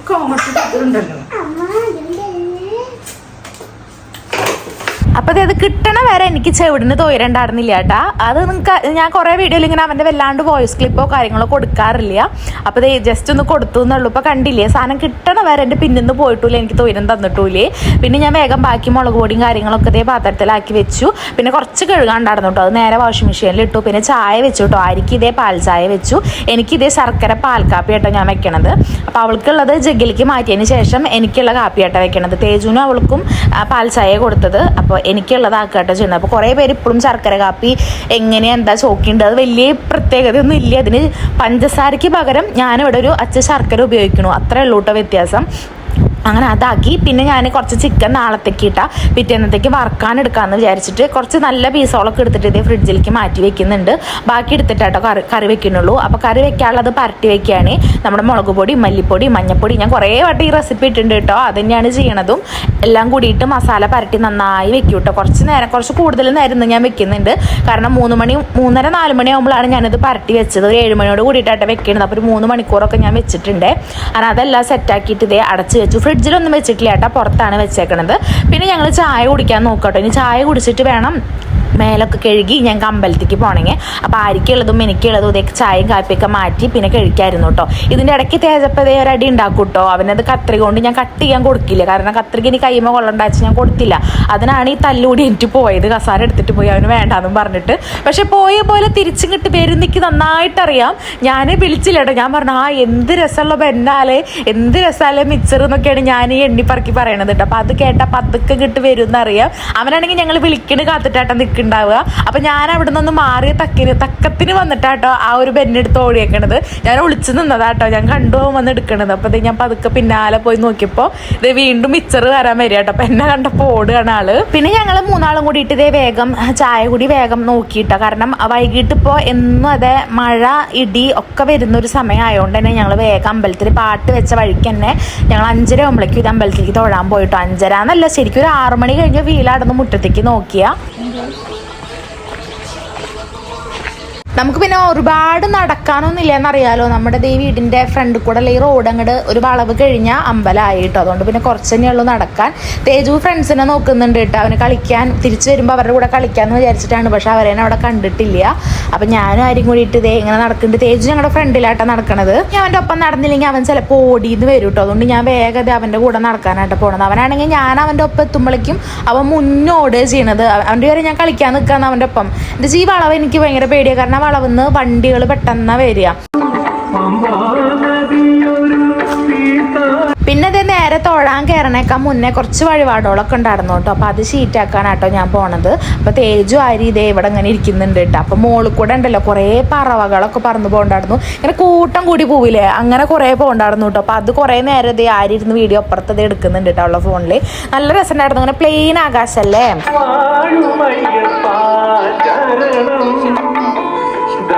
കോമട്ട് ഉണ്ടല്ലോ അപ്പൊ അത് കിട്ടണ വരെ എനിക്ക് ചെവിടിന് തൊയരണ്ടായിരുന്നില്ല കേട്ടാ അത് നിങ്ങൾക്ക് ഞാൻ കുറേ വീഡിയോയിൽ ഇങ്ങനെ അവന്റെ വല്ലാണ്ട് വോയിസ് ക്ലിപ്പോ കാര്യങ്ങളോ കൊടുക്കാറില്ല. അപ്പോൾ ഇത് ജസ്റ്റ് ഒന്ന് കൊടുത്തു എന്നുള്ളൂ ഇപ്പൊ കണ്ടില്ലേ സാധനം കിട്ടണ വരെ എന്റെ പിന്നിന്ന് പോയിട്ടില്ല എനിക്ക് തൊയരം തന്നിട്ടൂലേ പിന്നെ ഞാൻ വേഗം ബാക്കി മുളക് പൊടിയും കാര്യങ്ങളൊക്കെ ഇതേ പാത്രത്തിലാക്കി വെച്ചു. പിന്നെ കുറച്ച് കഴുകാണ്ടായിരുന്നു കേട്ടോ അത് നേരെ വാഷിംഗ് മെഷീനിൽ ഇട്ടു. പിന്നെ ചായ വെച്ചു കേട്ടോ ആയിരിക്കും ഇതേ പാൽ ചായ വെച്ചു. എനിക്ക് ഇതേ ശർക്കര പാൽ കാപ്പി കേട്ടോ ഞാൻ വെക്കണത്. അപ്പോൾ അവൾക്കുള്ളത് ജഗ്ഗിലേക്ക് മാറ്റിയതിന് ശേഷം എനിക്കുള്ള കാപ്പി കേട്ടോ വെക്കണത്. തേജുനും അവൾക്കും പാൽ ചായ കൊടുത്തത്. അപ്പോൾ എനിക്കുള്ളത് എനിക്കുള്ളതാക്കട്ടെ ചെയ്യുന്നത്. അപ്പോൾ കുറേ പേര് ഇപ്പോഴും ശർക്കര കാപ്പി എങ്ങനെയാ എന്താ ചോക്കിണ്ട് അത് വലിയ പ്രത്യേകതയൊന്നും ഇല്ല. അതിന് പഞ്ചസാരയ്ക്ക് പകരം ഞാനിവിടെ ഒരു അച്ഛ ശർക്കര ഉപയോഗിക്കണു അത്രേ ഉള്ളൂ കേട്ടോ വ്യത്യാസം. അങ്ങനെ അതാക്കി. പിന്നെ ഞാൻ കുറച്ച് ചിക്കൻ നാളത്തേക്ക് ഇട്ട പിറ്റേന്നത്തേക്ക് വറുക്കാൻ എടുക്കാമെന്ന് വിചാരിച്ചിട്ട് കുറച്ച് നല്ല പീസോളൊക്കെ എടുത്തിട്ട് ഇതേ ഫ്രിഡ്ജിലേക്ക് മാറ്റി വെക്കുന്നുണ്ട്. ബാക്കി എടുത്തിട്ടാട്ടോ കറി കറി വെക്കുന്നുള്ളൂ. അപ്പോൾ കറി വെക്കാനുള്ളത് പരട്ടി വെക്കുകയാണ് നമ്മുടെ മുളക് പൊടി മല്ലിപ്പൊടി മഞ്ഞപ്പൊടി ഞാൻ കുറേ വട്ടം ഈ റെസിപ്പി ഇട്ടിട്ടുണ്ട് കേട്ടോ. അത് തന്നെയാണ് ചെയ്യണതും. എല്ലാം കൂടിയിട്ട് മസാല പരട്ടി നന്നായി വെക്കും കേട്ടോ. കുറച്ച് നേരം കുറച്ച് കൂടുതൽ നേരം ഞാൻ വെക്കുന്നുണ്ട്. കാരണം മൂന്ന് മണി മൂന്നര നാല് മണി ആകുമ്പോഴാണ് ഞാനിത് പരട്ടി വെച്ചത്. ഒരു ഏഴ് മണിയോട് കൂടിയിട്ടാട്ടെ വെക്കുന്നത് അപ്പോൾ ഒരു മൂന്ന് മണിക്കൂറൊക്കെ ഞാൻ വെച്ചിട്ടുണ്ട്. കാരണം അതെല്ലാം സെറ്റാക്കിയിട്ട് ഇതേ അടച്ച് വെച്ചു. ഫ്രിഡ്ജിലൊന്നും വെച്ചിട്ടില്ല കേട്ടോ പുറത്താണ് വെച്ചേക്കണത്. പിന്നെ ഞങ്ങൾ ചായ കുടിക്കാൻ നോക്കട്ടോ ഇനി ചായ കുടിച്ചിട്ട് വേണം മേലൊക്കെ കഴുകി ഞങ്ങൾക്ക് അമ്പലത്തേക്ക് പോകണമെങ്കിൽ അപ്പോൾ ആരിക്കുള്ളതും എനിക്കുള്ളതും ഇതൊക്കെ ചായയും കാപ്പിയൊക്കെ മാറ്റി പിന്നെ കഴിക്കായിരുന്നു കേട്ടോ. ഇതിന്റെ ഇടയ്ക്ക് തേജപ്പതേ ഒരു അടി ഉണ്ടാക്കും കേട്ടോ. അവനത് കത്രിക കൊണ്ട് ഞാൻ കട്ട് ചെയ്യാൻ കൊടുക്കില്ല. കാരണം കത്രിക ഇനി കൈമ കൊള്ളണ്ടാച്ച് ഞാൻ കൊടുത്തില്ല. അതിനാണ് ഈ തല്ലുകൂടി എനിക്ക് പോയത്. കസാര എടുത്തിട്ട് പോയി. അവന് വേണ്ടാന്നും പറഞ്ഞിട്ട്. പക്ഷെ പോയ പോലെ തിരിച്ചും കിട്ടി. വരുന്നെനിക്ക് നന്നായിട്ടറിയാം. ഞാൻ വിളിച്ചില്ല കേട്ടോ. ഞാൻ പറഞ്ഞു ആ എന്ത് രസമുള്ള ബെന്നാലേ. എന്ത് രസമല്ലേ മിച്ചർ എന്നൊക്കെയാണ് ഞാൻ ഈ എണ്ണിപ്പറക്കി പറയണത് കേട്ടോ അപ്പോൾ അത് കേട്ടാൽ പതുക്കെ കിട്ട് വരും എന്നറിയാം അവനാണെങ്കിൽ ഞങ്ങൾ വിളിക്കണ് കാത്തിട്ടാട്ടം നിൽക്കുന്നുണ്ടാവുക അപ്പം ഞാൻ അവിടെ നിന്ന് മാറിയ തക്കിന് തക്കത്തിന് വന്നിട്ടാട്ടോ ആ ഒരു ബെന്നെടുത്ത് ഓടിയേക്കണത്. ഞാൻ ഒളിച്ചു നിന്നതാട്ടോ. ഞാൻ കണ്ടു വന്ന് എടുക്കണത്. അപ്പോൾ ഞാൻ പതുക്കെ പിന്നാലെ പോയി നോക്കിയപ്പോൾ ഇത് വീണ്ടും മിച്ചർ വരാൻ വരിക കേട്ടോ അപ്പം എന്നെ കണ്ടപ്പോൾ ഓടുകയാണ് ആൾ. പിന്നെ ഞങ്ങൾ മൂന്നാളും കൂടിയിട്ട് ഇതേ വേഗം ചായ കൂടി വേഗം നോക്കിയിട്ടോ കാരണം വൈകിട്ട് ഇപ്പോൾ എന്നും അതെ മഴ ഇടി ഒക്കെ വരുന്ന ഒരു സമയം ആയതുകൊണ്ട് തന്നെ ഞങ്ങൾ വേഗം അമ്പലത്തിൽ പാട്ട് വെച്ച വഴിക്ക് തന്നെ ഞങ്ങൾ അഞ്ചര ആകുമ്പോഴേക്കും ഇത് അമ്പലത്തിലേക്ക് തൊഴാൻ പോയിട്ടോ. അഞ്ചര എന്നല്ല ശരിക്കും ഒരു ആറു മണി കഴിഞ്ഞ് വീലടന്ന് മുറ്റത്തേക്ക് നോക്കിയാ. നമുക്ക് പിന്നെ ഒരുപാട് നടക്കാനൊന്നുമില്ല എന്നറിയാലോ. നമ്മുടെ ദേ വീടിന്റെ ഫ്രണ്ട് കൂടെ അല്ലെങ്കിൽ റോഡ് അങ്ങോട്ട് ഒരു വളവ് കഴിഞ്ഞാൽ അമ്പലമായി കേട്ടോ അതുകൊണ്ട് പിന്നെ കുറച്ച് തന്നെയുള്ളൂ നടക്കാൻ. തേജു ഫ്രണ്ട്സിനെ നോക്കുന്നുണ്ട് കേട്ടോ. അവന് കളിക്കാൻ തിരിച്ചു വരുമ്പോൾ അവരുടെ കൂടെ കളിക്കാന്ന് വിചാരിച്ചിട്ടാണ്. പക്ഷെ അവരെ അവിടെ കണ്ടിട്ടില്ല. അപ്പം ഞാനും ആരും കൂടിയിട്ട് ഇതേ ഇങ്ങനെ നടക്കുന്നുണ്ട്. തേജു ഞങ്ങളുടെ ഫ്രണ്ടിലായിട്ടാണ് നടക്കണത്. ഞാൻ അവന്റെ ഒപ്പം നടന്നില്ലെങ്കിൽ അവൻ ചിലപ്പോൾ ഓടിയെന്ന് വരും കേട്ടോ. അതുകൊണ്ട് ഞാൻ വേഗത്തെ ദേ അവന്റെ കൂടെ നടക്കാനായിട്ട് പോണത്. അവനാണെങ്കിൽ ഞാൻ അവന്റെ ഒപ്പം എത്തുമ്പോഴേക്കും അവൻ മുന്നോട് ചെയ്യണത്. അവന്റെ വരെ ഞാൻ കളിക്കാൻ നിൽക്കാന്ന് അവന്റെ ഒപ്പം. എന്താ ഈ വളവ് എനിക്ക് ഭയങ്കര പേടിയാണ് കാരണം വളവിന്ന് വണ്ടികൾ പെട്ടെന്ന് വരിക. പിന്നെ ഇത് നേരെ തൊഴാൻ കയറണേക്കാൾ മുന്നേ കുറച്ച് വഴിപാടുകളൊക്കെ ഉണ്ടായിരുന്നു കേട്ടോ. അപ്പോൾ അത് ഷീറ്റാക്കാനാട്ടോ ഞാൻ പോണത്. അപ്പോൾ തേജു ആരി ഇതേ ഇവിടെ ഇങ്ങനെ ഇരിക്കുന്നുണ്ട് കേട്ടോ. അപ്പോൾ മോളിൽ കൂടെ ഉണ്ടല്ലോ കുറേ പറവകളൊക്കെ പറന്ന് പോകണ്ടായിരുന്നു. ഇങ്ങനെ കൂട്ടം കൂടി പോവില്ലേ? അങ്ങനെ കുറേ പോകണ്ടായിരുന്നു കേട്ടോ. അപ്പോൾ അത് കുറേ നേരം ഇതേ ആരി ഇരുന്ന് വീഡിയോ ഇത് എടുക്കുന്നുണ്ട് കേട്ടോ ഉള്ള ഫോണിൽ നല്ല രസമുണ്ടായിരുന്നു ഇങ്ങനെ പ്ലെയിൻ ആകാശല്ലേ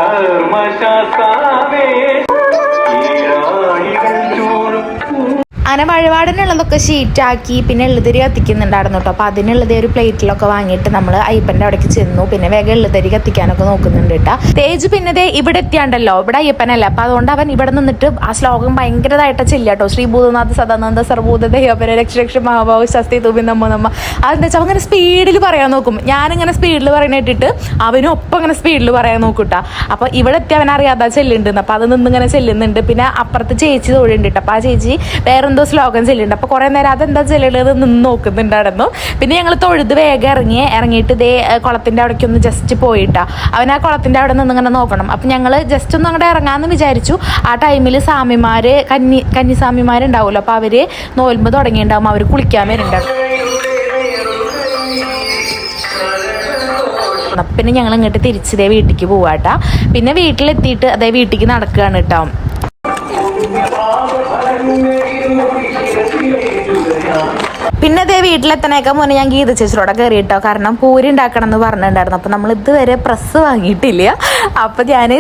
Sarmaşa saveyi അങ്ങനെ വഴിപാടിനുള്ളതൊക്കെ ഷീറ്റാക്കി പിന്നെ എള്ളുതരി കത്തിക്കുന്നുണ്ടായിരുന്നു കേട്ടോ. അപ്പോൾ അതിനുള്ളത് ഒരു പ്ലേറ്റിലൊക്കെ വാങ്ങിയിട്ട് നമ്മൾ അയ്യപ്പന്റെ അവിടേക്ക് ചെന്നു. പിന്നെ വേഗം എള്ളുതരി കത്തിക്കാനൊക്കെ നോക്കുന്നുണ്ട് കേട്ടോ. തേജ് പിന്നെ ദേ ഇവിടെ എത്തിയാണ്ടല്ലോ. ഇവിടെ അയ്യപ്പനല്ല. അപ്പോൾ അതുകൊണ്ട് അവൻ ഇവിടെ നിന്നിട്ട് ആ ശ്ലോകം ഭയങ്കരമായിട്ട് ചെല്ല കേട്ടോ. ശ്രീ ഭൂതനാഥ് സദാനന്ദ സർഭൂത ദൈവപര രക്ഷ മഹാഭാവ് ശസ്തി തൂപി നമ്മ നമ്മ അതെന്താ വെച്ചാൽ അങ്ങനെ സ്പീഡിൽ പറയാൻ നോക്കും. ഞാനിങ്ങനെ സ്പീഡിൽ പറയണ ഇട്ടിട്ട് അവനും ഒപ്പം ഇങ്ങനെ സ്പീഡിൽ പറയാൻ നോക്കൂട്ടാ അപ്പോൾ ഇവിടെ എത്തി അവൻ അറിയാതെ ചെല്ലുന്നുണ്ട്. അപ്പോൾ അത് നിന്നിങ്ങനെ ചെല്ലുന്നുണ്ട്. പിന്നെ അപ്പുറത്ത് ചേച്ചി തൊഴിലുണ്ട് കേട്ടോ. അപ്പോൾ ആ ചേച്ചി വേറെന്തോ ശ്ലോകം ചെല്ലുന്നുണ്ട് അപ്പോൾ കുറേ നേരം അതെന്താ ചെല്ലുള്ളത് നിന്ന് നോക്കുന്നുണ്ടായിരുന്നു. പിന്നെ ഞങ്ങൾ തൊഴുത് വേഗം ഇറങ്ങി ഇറങ്ങിയിട്ട് ഇതേ കുളത്തിന്റെ അവിടേക്ക് ഒന്ന് ജസ്റ്റ് പോയിട്ടാ. അവൻ ആ കുളത്തിന്റെ അവിടെ നിന്ന് ഇങ്ങനെ നോക്കണം. അപ്പം ഞങ്ങൾ ജസ്റ്റ് ഒന്ന് അങ്ങോട്ട് ഇറങ്ങാമെന്ന് വിചാരിച്ചു. ആ ടൈമിൽ സ്വാമിമാർ കന്നി കന്നിസ്വാമിമാരുണ്ടാവുമല്ലോ. അപ്പോൾ അവർ നോൽമ്പ് തുടങ്ങിയിട്ടുണ്ടാവും. അവർ കുളിക്കാൻ വരുന്നുണ്ടാവും പിന്നെ ഞങ്ങൾ ഇങ്ങോട്ട് തിരിച്ചതേ വീട്ടിലേക്ക് പോവാട്ടാ. പിന്നെ വീട്ടിലെത്തിയിട്ട് അതേ വീട്ടിലേക്ക് നടക്കുകയാണ് കേട്ടോ പിന്നെ അതേ വീട്ടിലെത്തണേക്കാൻ മുന്നേ ഞാൻ ഗീത ചേച്ചിയോടെ കയറി കേട്ടോ കാരണം പൂരി ഉണ്ടാക്കണം എന്ന് പറഞ്ഞിട്ടുണ്ടായിരുന്നു. അപ്പോൾ നമ്മൾ ഇതുവരെ പ്രസ് വാങ്ങിയിട്ടില്ല. അപ്പോൾ ഞാൻ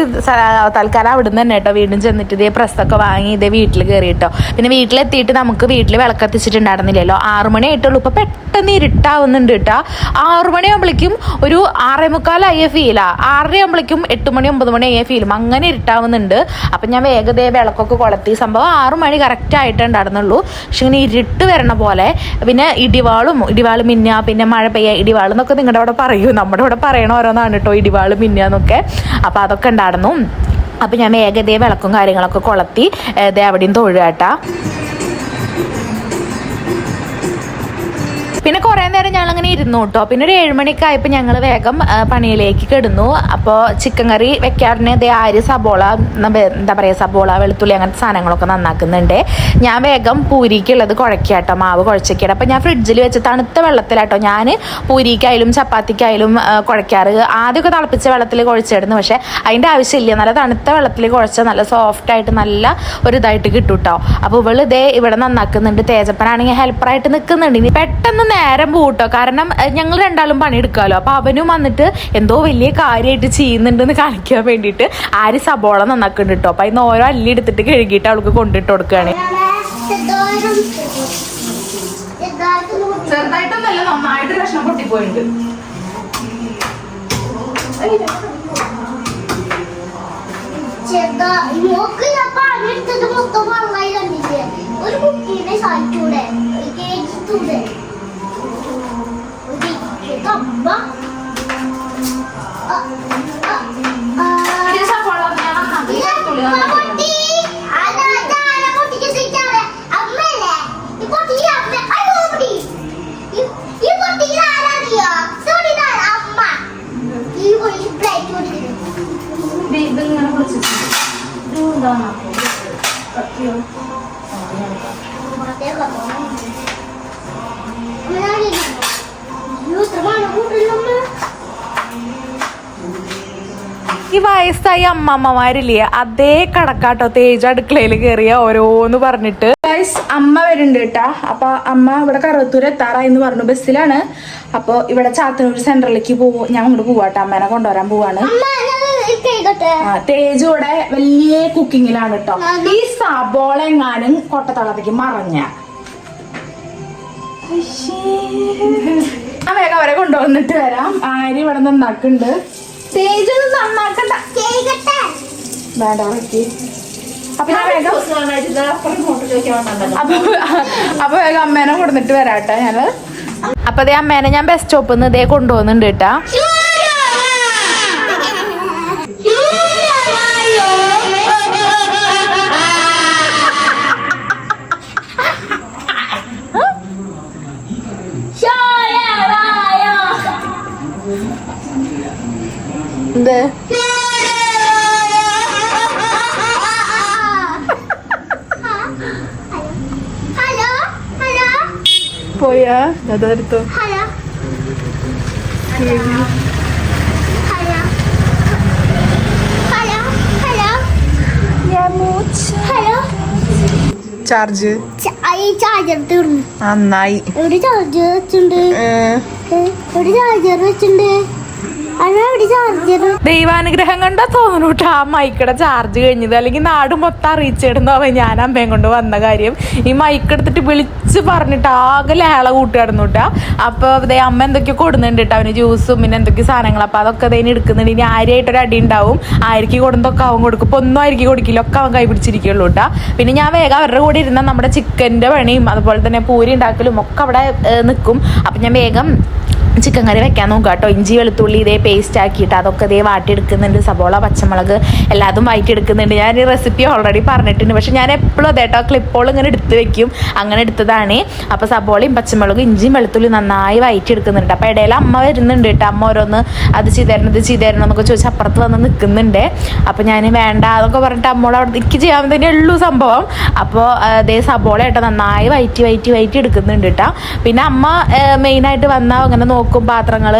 തൽക്കാലം അവിടുന്ന് തന്നെ കേട്ടോ. വീണ്ടും ചെന്നിട്ട് ഇതേ പ്രസ്സൊക്കെ വാങ്ങി ഇതേ വീട്ടിൽ കയറി കേട്ടോ പിന്നെ വീട്ടിലെത്തിയിട്ട് നമുക്ക് വീട്ടിൽ വിളക്കത്തിച്ചിട്ടുണ്ടായിരുന്നില്ലല്ലോ ആറുമണി ആയിട്ടുള്ളൂ ഇപ്പോൾ പെട്ടെന്ന് ഇരുട്ടാവുന്നുണ്ട് കേട്ടോ. ആറു മണിയാകുമ്പോഴേക്കും ഒരു ആറേ മുക്കാലായ ഫീലാ ആറര ആകുമ്പോഴേക്കും എട്ട് മണി ഒമ്പത് മണി ആയ ഫീലും അങ്ങനെ ഇരുട്ടാവുന്നുണ്ട്. അപ്പം ഞാൻ വേഗതയെ വിളക്കൊക്കെ കൊളത്തി. സംഭവം ആറു മണി കറക്റ്റ് ആയിട്ടുണ്ടായിരുന്നുള്ളൂ പക്ഷെ ഇങ്ങനെ ഇരുട്ട് വരണ പോലെ പിന്നെ ഇടിവാളും ഇടിവാളും മിന്ന പിന്നെ മഴ പെയ്യ ഇടിവാൾ എന്നൊക്കെ നിങ്ങളുടെ അവിടെ പറയൂ. നമ്മുടെ ഇവിടെ പറയണ ഓരോന്നാണ് കേട്ടോ ഇടിവാളും മിന്ന എന്നൊക്കെ. അപ്പം അതൊക്കെ ഉണ്ടായിരുന്നു. അപ്പം ഞാൻ വേഗതയെ വിളക്കും കാര്യങ്ങളൊക്കെ കൊളത്തി. ദേ അവിടെയും തൊഴുകാട്ടാ പിന്നെ കുറേ നേരം ഞങ്ങൾ അങ്ങനെ ഇരുന്നു കേട്ടോ പിന്നെ ഒരു ഏഴുമണിയൊക്കെ ആയപ്പോൾ ഞങ്ങൾ വേഗം പണിയിലേക്ക് കിടന്നു. അപ്പോൾ ചിക്കൻ കറി വെക്കാറിന് ഇതേ ആര് സബോള എന്താ പറയുക സബോള വെളുത്തുള്ളി അങ്ങനത്തെ സാധനങ്ങളൊക്കെ നന്നാക്കുന്നുണ്ട്. ഞാൻ വേഗം പൂരിക്കുള്ളത് കുഴക്കാട്ടോ മാവ് കുഴച്ചൊക്കെയാണ്. അപ്പോൾ ഞാൻ ഫ്രിഡ്ജിൽ വെച്ച് തണുത്ത വെള്ളത്തിലാട്ടോ ഞാൻ പൂരിക്കായാലും ചപ്പാത്തിക്കായാലും കുഴക്കാറ്. ആദ്യമൊക്കെ തിളപ്പിച്ച വെള്ളത്തിൽ കുഴച്ചിടുന്നു. പക്ഷേ അതിന്റെ ആവശ്യമില്ല. നല്ല തണുത്ത വെള്ളത്തിൽ കുഴച്ച നല്ല സോഫ്റ്റായിട്ട് നല്ല ഒരു ഇതായിട്ട് കിട്ടും കേട്ടോ അപ്പോൾ ഇവൾ ഇതേ ഇവിടെ നന്നാക്കുന്നുണ്ട്. തേജപ്പനാണെങ്കിൽ ഹെൽപ്പറായിട്ട് നിൽക്കുന്നുണ്ട് ഇനി പെട്ടെന്ന് നേരം പോട്ടോ കാരണം ഞങ്ങൾ രണ്ടാളും പണിയെടുക്കാമല്ലോ അപ്പോൾ അവനും വന്നിട്ട് എന്തോ വലിയ കാര്യമായിട്ട് ചെയ്യുന്നുണ്ടെന്ന് കാണിക്കാൻ വേണ്ടിയിട്ട് ആര് സബോള നന്നാക്കുന്നുണ്ട് കേട്ടോ അപ്പോൾ അതിന് ഓരോ അല്ലി എടുത്തിട്ട് കഴുകിയിട്ട് അവൾക്ക് കൊണ്ടിട്ട് കൊടുക്കുകയാണ് ചെറുതായിട്ടൊന്നല്ല നന്നായിട്ട് പ്രശ്നം പൊട്ടിപ്പോയിട്ടുണ്ട് ഒരു കുട്ടീനെ സാധിച്ചൂടെ ഒരു അമ്മമ്മമാരില്ലേ അതേ കണക്കാട്ടോ തേജ അടുക്കളയിൽ കയറിയ ഓരോന്ന് പറഞ്ഞിട്ട്. അമ്മ വരുന്നുണ്ട് കേട്ടാ. അപ്പൊ അമ്മ ഇവിടെ കറുവത്തൂർ എത്താറായി എന്ന് പറഞ്ഞു. ബസ്സിലാണ്. അപ്പൊ ഇവിടെ ചാത്തനൂർ സെന്ററിലേക്ക് പോവും. ഞാൻ അങ്ങോട്ട് പോവാട്ടോ അമ്മേനെ കൊണ്ടുവരാൻ പോവാണ്. തേജു ഇവിടെ വലിയ കുക്കിങ്ങിലാണ് കേട്ടോ. ഈ സബോള എങ്ങാനും കൊട്ടത്തളത്തേക്ക് മറഞ്ഞ. ഞാൻ വേഗം അവരെ കൊണ്ടുവന്നിട്ട് വരാം. ആര് ഇവിടെ നന്നാക്കുന്നുണ്ട്. ഒന്നും നന്നാക്കണ്ട? വേണ്ട വെക്കി അപ്പൊ ഞാൻ വേഗം അപ്പൊ അപ്പൊ വേഗം അമ്മേനെ കൊടുത്തിട്ട് വരാട്ടെ ഞാൻ. അപ്പൊ അതേ അമ്മേനെ ഞാൻ ബസ് സ്റ്റോപ്പിൽ നിന്ന് ഇതേ കൊണ്ടുപോകുന്നുണ്ട് കേട്ടാ. എന്ത്? പോയാ? അതെടുത്തു ചാർജ്. ചാർജർ തീർന്നു നന്നായി. എവിടെ ചാർജർ വെച്ചിട്ടുണ്ട്. എവിടെ ചാർജർ വെച്ചിട്ടുണ്ട്. ദൈവാനുഗ്രഹം കണ്ടാ തോന്നുന്നു കേട്ടോ ആ മൈക്കടെ ചാർജ് കഴിഞ്ഞത്. അല്ലെങ്കിൽ നാട് മൊത്തം അറിയിച്ചിടുന്നവ ഞാൻ അമ്മയും കൊണ്ട് വന്ന കാര്യം. ഈ മൈക്ക് എടുത്തിട്ട് വിളിച്ച് പറഞ്ഞിട്ട് ആകെ ലേള കൂട്ടി കേട്ടാ അപ്പൊ ദേ അമ്മ എന്തൊക്കെയോ കൊടുക്കുന്നുണ്ട് കേട്ടോ അവന് ജ്യൂസും പിന്നെ എന്തൊക്കെ സാധനങ്ങൾ അപ്പൊ അതൊക്കെ അതിന് എടുക്കുന്നുണ്ട്. ഇനി ആര്യായിട്ടൊരു അടി ഉണ്ടാവും. ആയിരിക്കും കൊടുത്തൊക്കെ അവൻ കൊടുക്കും. ഇപ്പൊ ഒന്നും ആയിരിക്കും കൊടുക്കില്ല. ഒക്കെ അവൻ കൈ പിടിച്ചിരിക്കുള്ളൂ കേട്ടാ പിന്നെ ഞാൻ വേഗം അവരുടെ കൂടെ ഇരുന്ന നമ്മുടെ ചിക്കന്റെ പണിയും അതുപോലെ തന്നെ പൂരി ഉണ്ടാക്കലും ഒക്കെ അവിടെ നിൽക്കും അപ്പൊ ഞാൻ വേഗം ചിക്കൻ കറി വെക്കാൻ നോക്കുക കേട്ടോ. ഇഞ്ചി വെളുത്തുള്ളി ഇതേ പേസ്റ്റ് ആക്കിയിട്ട് അതൊക്കെ ഇതേ വാട്ടിയെടുക്കുന്നുണ്ട്. സബോള പച്ചമുളക് എല്ലാതും വായിട്ടെടുക്കുന്നുണ്ട്. ഞാൻ ഈ റെസിപ്പി ഓൾറെഡി പറഞ്ഞിട്ടുണ്ട്. പക്ഷെ ഞാൻ എപ്പോഴും അതെ കേട്ടോ ക്ലിപ്പോൾ ഇങ്ങനെ എടുത്ത് വെക്കും. അങ്ങനെ എടുത്തതാണ്. അപ്പോൾ സബോളയും പച്ചമുളകും ഇഞ്ചിയും വെളുത്തുള്ളി നന്നായി വായിട്ടെടുക്കുന്നുണ്ട്. അപ്പോൾ ഇടയിൽ അമ്മ വരുന്നുണ്ട് കേട്ടോ. അമ്മ ഓരോന്ന് അത് ചെയ്തരണം ഇത് ചെയ്തരണം എന്നൊക്കെ ചോദിച്ച് അപ്പുറത്ത് വന്ന് നിൽക്കുന്നുണ്ട്. അപ്പോൾ ഞാൻ വേണ്ട എന്നൊക്കെ പറഞ്ഞിട്ട് അമ്മോട് അവിടെ എനിക്ക് ചെയ്യാൻ തന്നെ ഉള്ളൂ സംഭവം. അപ്പോൾ അതേ സബോള കേട്ടോ നന്നായി വയറ്റി വയറ്റി വയറ്റി എടുക്കുന്നുണ്ട് കേട്ടോ. പിന്നെ അമ്മ മെയിനായിട്ട് വന്നാൽ അങ്ങനെ നോക്കും പാത്രങ്ങൾ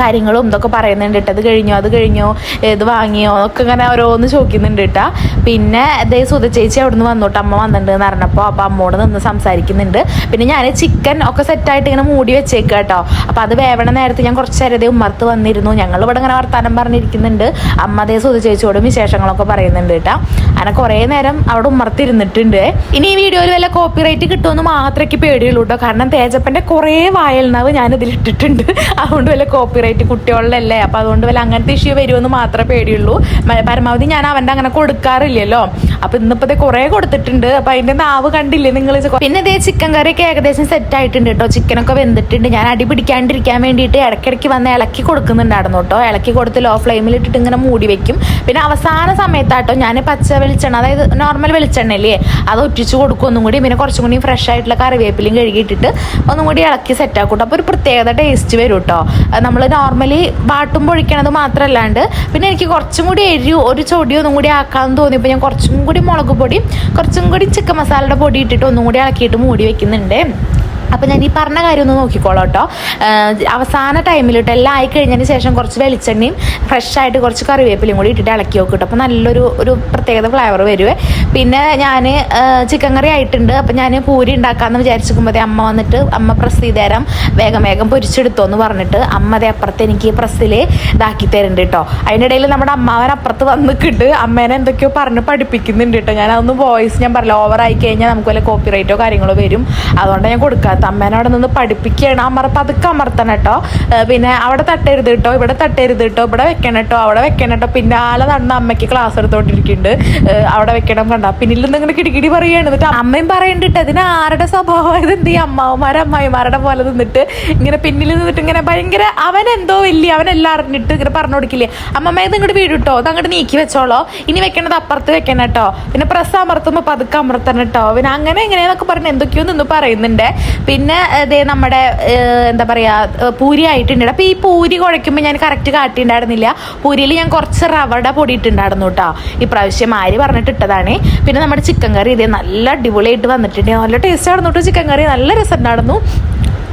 കാര്യങ്ങളും ഇതൊക്കെ പറയുന്നുണ്ട് കേട്ടോ. അത് കഴിഞ്ഞോ അത് കഴിഞ്ഞോ ഇത് വാങ്ങിയോ ഒക്കെ ഇങ്ങനെ ഓരോന്ന് ചോദിക്കുന്നുണ്ട് കേട്ടോ. പിന്നെ ഇതേ സുധ ചേച്ചി അവിടുന്ന് വന്നോട്ട് അമ്മ വന്നിട്ടുണ്ട് എന്ന് പറഞ്ഞപ്പോൾ അപ്പോൾ അമ്മോട് നിന്ന് സംസാരിക്കുന്നുണ്ട്. പിന്നെ ഞാൻ ചിക്കൻ ഒക്കെ സെറ്റായിട്ട് ഇങ്ങനെ മൂടി വെച്ചേക്കുക കേട്ടോ. അപ്പോൾ അത് വേവണ നേരത്തെ ഞാൻ കുറച്ച് നേരത്തെ ഉമ്മർത്ത് വന്നിരുന്നു. ഞങ്ങൾ ഇവിടെ ഇങ്ങനെ വർത്താനം പറഞ്ഞിരിക്കുന്നുണ്ട്. അമ്മ അതേ സുധ ചേച്ചിയോടും വിശേഷങ്ങളൊക്കെ പറയുന്നുണ്ട് കേട്ടോ. അങ്ങനെ കുറേ നേരം അവിടെ ഉമ്മർത്തിരുന്നിട്ടുണ്ട്. ഇനി ഈ വീഡിയോയിൽ വല്ല കോപ്പിറൈറ്റ് കിട്ടുമെന്ന് മാത്രമേ പേടിയുള്ളൂ കേട്ടോ. കാരണം തേജപ്പന്റെ കുറേ വായൽനാവ് ഞാൻ ഞാനിതിലിട്ടിട്ടുണ്ട് അതുകൊണ്ട് വല്ല കോപ്പിറൈറ്റ് സെപ്പറേറ്റ് കുട്ടികളിലല്ലേ അപ്പോൾ അതുകൊണ്ട് വല്ല അങ്ങനത്തെ ഇഷ്യൂ വരുമെന്ന് മാത്രമേ പേടിയുള്ളൂ. പരമാവധി ഞാൻ അവന്റെ അങ്ങനെ കൊടുക്കാറില്ലല്ലോ. അപ്പോൾ ഇന്നിപ്പത്തെ കുറേ കൊടുത്തിട്ടുണ്ട്. അപ്പോൾ അതിന്റെ നാവ് കണ്ടില്ലേ നിങ്ങൾ? പിന്നെ ഇതേ ചിക്കൻ കറിയൊക്കെ ഏകദേശം സെറ്റ് ആയിട്ടുണ്ട് കേട്ടോ ചിക്കനൊക്കെ വെന്തിട്ടുണ്ട്. ഞാൻ അടി പിടിക്കാണ്ടിരിക്കാൻ വേണ്ടിയിട്ട് ഇടയ്ക്കിടയ്ക്ക് വന്ന് ഇളക്കി കൊടുക്കുന്നുണ്ടായിരുന്നു കേട്ടോ ഇളക്കി കൊടുത്ത് ലോ ഫ്ലെയിമിൽ ഇട്ടിട്ട് ഇങ്ങനെ മൂടി വെക്കും. പിന്നെ അവസാന സമയത്താട്ടോ ഞാൻ പച്ച വെളിച്ചെണ്ണ അതായത് നോർമൽ വെളിച്ചെണ്ണ വെളിച്ചെണ്ണയില്ലേ അത് ഒറ്റിച്ച് കൊടുക്കും. ഒന്നും കൂടി പിന്നെ കുറച്ചും കൂടി ഫ്രഷ് ആയിട്ടുള്ള കറിവേപ്പിലും കഴുകിയിട്ടിട്ട് ഒന്നും കൂടി ഇളക്കി സെറ്റ് ആക്കും അപ്പോൾ ഒരു പ്രത്യേകത ടേസ്റ്റ് വരും കേട്ടോ നമ്മൾ നോർമലി വാട്ടും പൊഴിക്കണത് മാത്രമല്ലാണ്ട് പിന്നെ എനിക്ക് കുറച്ചും കൂടി എരിവ് ഒരു ചൊടി ഒന്നും കൂടി ആക്കാമെന്ന് തോന്നിയപ്പോൾ ഞാൻ കുറച്ചും കൂടി മുളക് പൊടി കുറച്ചും കൂടി ചിക്കൻ മസാലയുടെ പൊടി ഇട്ടിട്ട് ഒന്നും കൂടി ഇളക്കിയിട്ട് മൂടി വെക്കുന്നുണ്ട്. അപ്പം ഞാൻ ഈ പറഞ്ഞ കാര്യം ഒന്ന് നോക്കിക്കോളാം കേട്ടോ. അവസാന അവസാന ടൈമിലിട്ട് എല്ലാം ആയി കഴിഞ്ഞതിന് ശേഷം കുറച്ച് വെളിച്ചെണ്ണയും ഫ്രഷ് ആയിട്ട് കുറച്ച് കറിവേപ്പിലയും കൂടി ഇട്ടിട്ട് ഇളക്കി നോക്കും കേട്ടോ അപ്പോൾ നല്ലൊരു ഒരു പ്രത്യേകത ഫ്ലേവർ വരുവേ. പിന്നെ ഞാൻ ചിക്കൻ കറി ആയിട്ടുണ്ട്. അപ്പം ഞാൻ പൂരി ഉണ്ടാക്കാമെന്ന് വിചാരിച്ചിരിക്കുമ്പോഴേ അമ്മ വന്നിട്ട് അമ്മ പ്രസ് ചെയ്ത് തരാം വേഗം വേഗം പൊരിച്ചെടുത്തോ എന്ന് പറഞ്ഞിട്ട് അമ്മ അതേ അപ്പുറത്ത് എനിക്ക് പ്രസ്സിൽ ഇതാക്കി തരുന്നുണ്ട് കേട്ടോ അതിന്റെ ഇടയിൽ നമ്മുടെ അമ്മാവൻ അപ്പുറത്ത് വന്നിട്ട് അമ്മേനെ എന്തൊക്കെയോ പറഞ്ഞ് പഠിപ്പിക്കുന്നുണ്ട് കേട്ടോ ഞാൻ അതൊന്ന് വോയിസ് ഞാൻ പറഞ്ഞില്ല. ഓവർ ആയി കഴിഞ്ഞാൽ നമുക്ക് വല്ല കോപ്പി റൈറ്റോ കാര്യങ്ങളോ വരും. അതുകൊണ്ട് ഞാൻ കൊടുക്കാത്ത അമ്മേനെ അവിടെ നിന്ന് പഠിപ്പിക്കുകയാണ്. അമർ അതൊക്കെ അമർത്തണം കേട്ടോ പിന്നെ അവിടെ തട്ടരുത് കേട്ടോ ഇവിടെ തട്ടരുത് കേട്ടോ ഇവിടെ വെക്കണം കേട്ടോ അവിടെ വെക്കണം കേട്ടോ പിന്നാലെ നടന്ന അമ്മയ്ക്ക് ക്ലാസ് എടുത്തോണ്ടിരിക്കുന്നുണ്ട്. അവിടെ വെക്കണം കണ്ട പിന്നിൽ നിന്ന് ഇങ്ങനെ കിടികിടി പറയുകയാണ്. എന്നിട്ട് അമ്മയും പറയണ്ടിട്ട് അതിന് ആരുടെ സ്വഭാവം? ഇത് എന്ത് ഈ അമ്മാവന്മാരെ അമ്മായിമാരുടെ പോലെ നിന്നിട്ട് ഇങ്ങനെ പിന്നിൽ നിന്നിട്ട് ഇങ്ങനെ ഭയങ്കര അവൻ എന്തോ വലിയ എല്ലാം അറിഞ്ഞിട്ട് ഇങ്ങനെ പറഞ്ഞു കൊടുക്കില്ലേ? അമ്മമ്മ ഇത് ഇങ്ങോട്ട് വീട് കിട്ടോ ഇത് അങ്ങോട്ട് നീക്കി വെച്ചോളോ. ഇനി വെക്കണത് അപ്പുറത്ത് വെക്കണം കേട്ടോ പിന്നെ പ്രസ് അമർത്തുമ്പോൾ പതുക്കെ അമർത്തണം കേട്ടോ പിന്നെ അങ്ങനെ എങ്ങനെയെന്നൊക്കെ പറഞ്ഞ് എന്തൊക്കെയോ നിന്ന് പറയുന്നുണ്ട്. പിന്നെ ഇതേ നമ്മുടെ എന്താ പറയാ പൂരി ആയിട്ടുണ്ട് അപ്പൊ ഈ പൂരി കുഴയ്ക്കുമ്പോൾ ഞാൻ കറക്റ്റ് കാട്ടിയിട്ടുണ്ടായിരുന്നില്ല. പൂരിയിൽ ഞാൻ കുറച്ച് റവട പൊടി കേട്ടോ ഇപ്രാവശ്യം ആര് പറഞ്ഞിട്ട് ഇട്ടതാണ്. പിന്നെ നമ്മുടെ ചിക്കൻ കറി ഇതേ നല്ല അടിപൊളിയായിട്ട് വന്നിട്ടുണ്ട്. നല്ല ടേസ്റ്റ് ആയിരുന്നു കേട്ടോ ചിക്കൻ കറി നല്ല രസം ഉണ്ടായിരുന്നു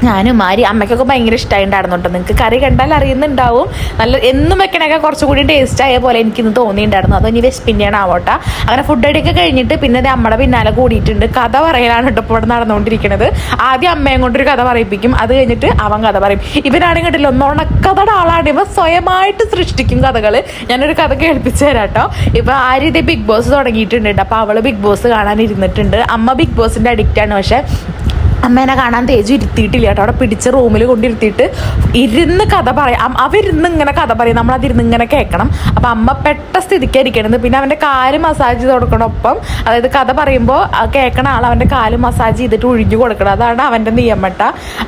ഞാനും മാരി അമ്മയ്ക്കൊക്കെ ഭയങ്കര ഇഷ്ടമായിട്ടുണ്ടായിരുന്നു കേട്ടോ നിങ്ങൾക്ക് കറി കണ്ടാൽ അറിയുന്നുണ്ടാവും. നല്ല എന്നും വെക്കണൊക്കെ കുറച്ചുകൂടി ടേസ്റ്റ് ആയ പോലെ എനിക്കിന്ന് തോന്നിയിട്ടുണ്ടായിരുന്നു അതോ ഇനി വെസ്പിന്റെയാണ് ആവോട്ട. അങ്ങനെ ഫുഡ് അടിയൊക്കെ കഴിഞ്ഞിട്ട് പിന്നെ അമ്മയുടെ പിന്നാലെ കൂടിയിട്ടുണ്ട്. കഥ പറയലാണ് കേട്ടോ ഇപ്പോൾ ഇവിടെ നടന്നുകൊണ്ടിരിക്കുന്നത് ആദ്യം അമ്മയും കൊണ്ടൊരു കഥ പറയിപ്പിക്കും. അത് കഴിഞ്ഞിട്ട് അവൻ കഥ പറയും. ഇവനാണെങ്കിൽ കണ്ടില്ല ഒന്നോണക്കഥയുടെ ആളാണ്. ഇവ സ്വയമായിട്ട് സൃഷ്ടിക്കും കഥകൾ ഞാനൊരു കഥ കേൾപ്പിച്ചു തരാം കേട്ടോ. ഇപ്പം ആര്യ ഇതേ ബിഗ് ബോസ് തുടങ്ങിയിട്ടുണ്ട്. അപ്പോൾ അവൾ ബിഗ് ബോസ് കാണാൻ ഇരുന്നിട്ടുണ്ട് അമ്മ ബിഗ് ബോസിന്റെ അഡിക്റ്റാണ് പക്ഷെ അമ്മേനെ കാണാൻ തേജു ഇരുത്തിയിട്ടില്ല കേട്ടോ. അവിടെ പിടിച്ച് റൂമിൽ കൊണ്ടിരുത്തിയിട്ട് ഇരുന്ന് കഥ പറയാം. അവരിന്ന് ഇങ്ങനെ കഥ പറയും. നമ്മൾ അതിരുന്ന് ഇങ്ങനെ കേൾക്കണം. അപ്പം അമ്മ പെട്ട സ്ഥിതിക്കായിരിക്കണത്. പിന്നെ അവന്റെ കാൽ മസാജ് ചെയ്ത് കൊടുക്കണം ഒപ്പം അതായത് കഥ പറയുമ്പോൾ കേൾക്കണ ആൾ അവന്റെ കാൽ മസാജ് ചെയ്തിട്ട് ഒഴിഞ്ഞു കൊടുക്കണം. അതാണ് അവന്റെ നിയമട്ട.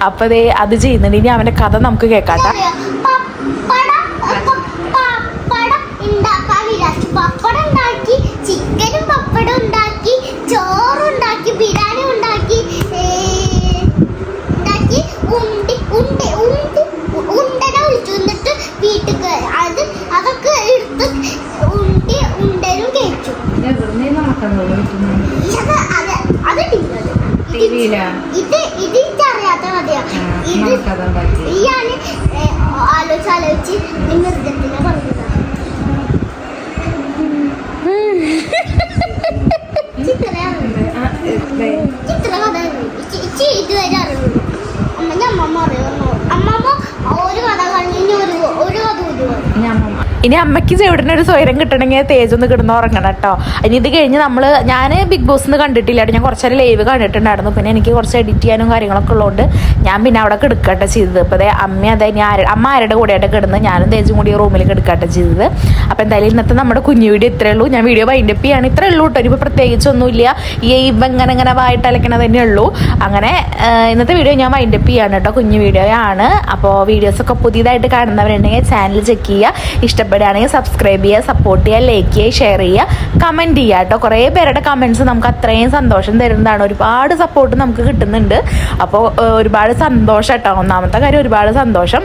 അപ്പോൾ അത് ചെയ്യുന്നുണ്ട്. ഇനി അവന്റെ കഥ നമുക്ക് കേൾക്കാട്ടോ മതിയാ ഇത് ഞാൻ ആലോചിച്ച് ആലോചിച്ച് മൃഗത്തിനെ അറിയുള്ളൂ അമ്മ ഒരു കഥ കഴിഞ്ഞ് ഒരു ഒരു കഥ ഒരു കഥ ഇനി അമ്മയ്ക്ക് ചേട്ടന് ഒരു സ്വയം കിട്ടണമെങ്കിൽ തേജ് ഒന്ന് കിടന്ന് ഉറങ്ങണം കേട്ടോ. ഇനി ഇത് കഴിഞ്ഞ് നമ്മൾ ഞാൻ ബിഗ് ബോസ് നിന്ന് കണ്ടിട്ടില്ല ഞാൻ കുറച്ചേരം ലൈവ് കണ്ടിട്ടുണ്ടായിരുന്നു. പിന്നെ എനിക്ക് കുറച്ച് എഡിറ്റ് ചെയ്യാനും കാര്യങ്ങളൊക്കെ ഉള്ളതുകൊണ്ട് ഞാൻ പിന്നെ അവിടെ കിടക്കട്ടെ ചെയ്തത്. അപ്പോൾ അതേ അമ്മ അതെ ഞാൻ അമ്മ ആരുടെ കൂടെയായിട്ട് കിടന്ന് ഞാനും തേജും കൂടി റൂമിൽ കിടക്കട്ടെ ചെയ്തത്. അപ്പോൾ എന്തായാലും ഇന്നത്തെ നമ്മുടെ കുഞ്ഞു വീഡിയോ ഇത്രേ ഉള്ളൂ. ഞാൻ വീഡിയോ വൈൻഡപ്പ് ചെയ്യാണ്. ഇത്രയേ ഉള്ളൂ കേട്ടോ. ഇനിയിപ്പോൾ പ്രത്യേകിച്ചൊന്നുമില്ല ഈ ഇവ ഇങ്ങനെ ഇങ്ങനെ വായിട്ട് അലക്കണത് തന്നെ ഉള്ളൂ. അങ്ങനെ ഇന്നത്തെ വീഡിയോ ഞാൻ വൈൻഡപ്പ് ചെയ്യാണ് കേട്ടോ. കുഞ്ഞു വീഡിയോ ആണ്. അപ്പോൾ വീഡിയോസൊക്കെ പുതിയതായിട്ട് കാണുന്നവരുണ്ടെങ്കിൽ ചാനൽ ചെക്ക് ചെയ്യുക. ഇഷ്ടപ്പെടുകയാണെങ്കിൽ സബ്സ്ക്രൈബ് ചെയ്യുക സപ്പോർട്ട് ചെയ്യുക ലൈക്ക് ചെയ്യുക ഷെയർ ചെയ്യുക കമന്റ് ചെയ്യുക കേട്ടോ. കുറേ പേരുടെ കമന്റ്സ് നമുക്ക് അത്രയും സന്തോഷം തരുന്നതാണ്. ഒരുപാട് സപ്പോർട്ട് നമുക്ക് കിട്ടുന്നുണ്ട്. അപ്പോൾ ഒരുപാട് സന്തോഷം കേട്ടോ. ഒന്നാമത്തെ കാര്യം ഒരുപാട് സന്തോഷം.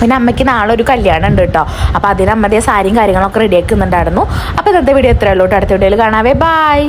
പിന്നെ അമ്മയ്ക്ക് നാളെ ഒരു കല്യാണം ഉണ്ട് കേട്ടോ. അപ്പോൾ അതിന് അമ്മതേ സാരിയും കാര്യങ്ങളൊക്കെ റെഡിയാക്കുന്നുണ്ടായിരുന്നു അപ്പോൾ ഇന്നത്തെ വീഡിയോ എത്രയുള്ളൂ അടുത്ത വീഡിയോയിൽ കാണാവേ. ബായ്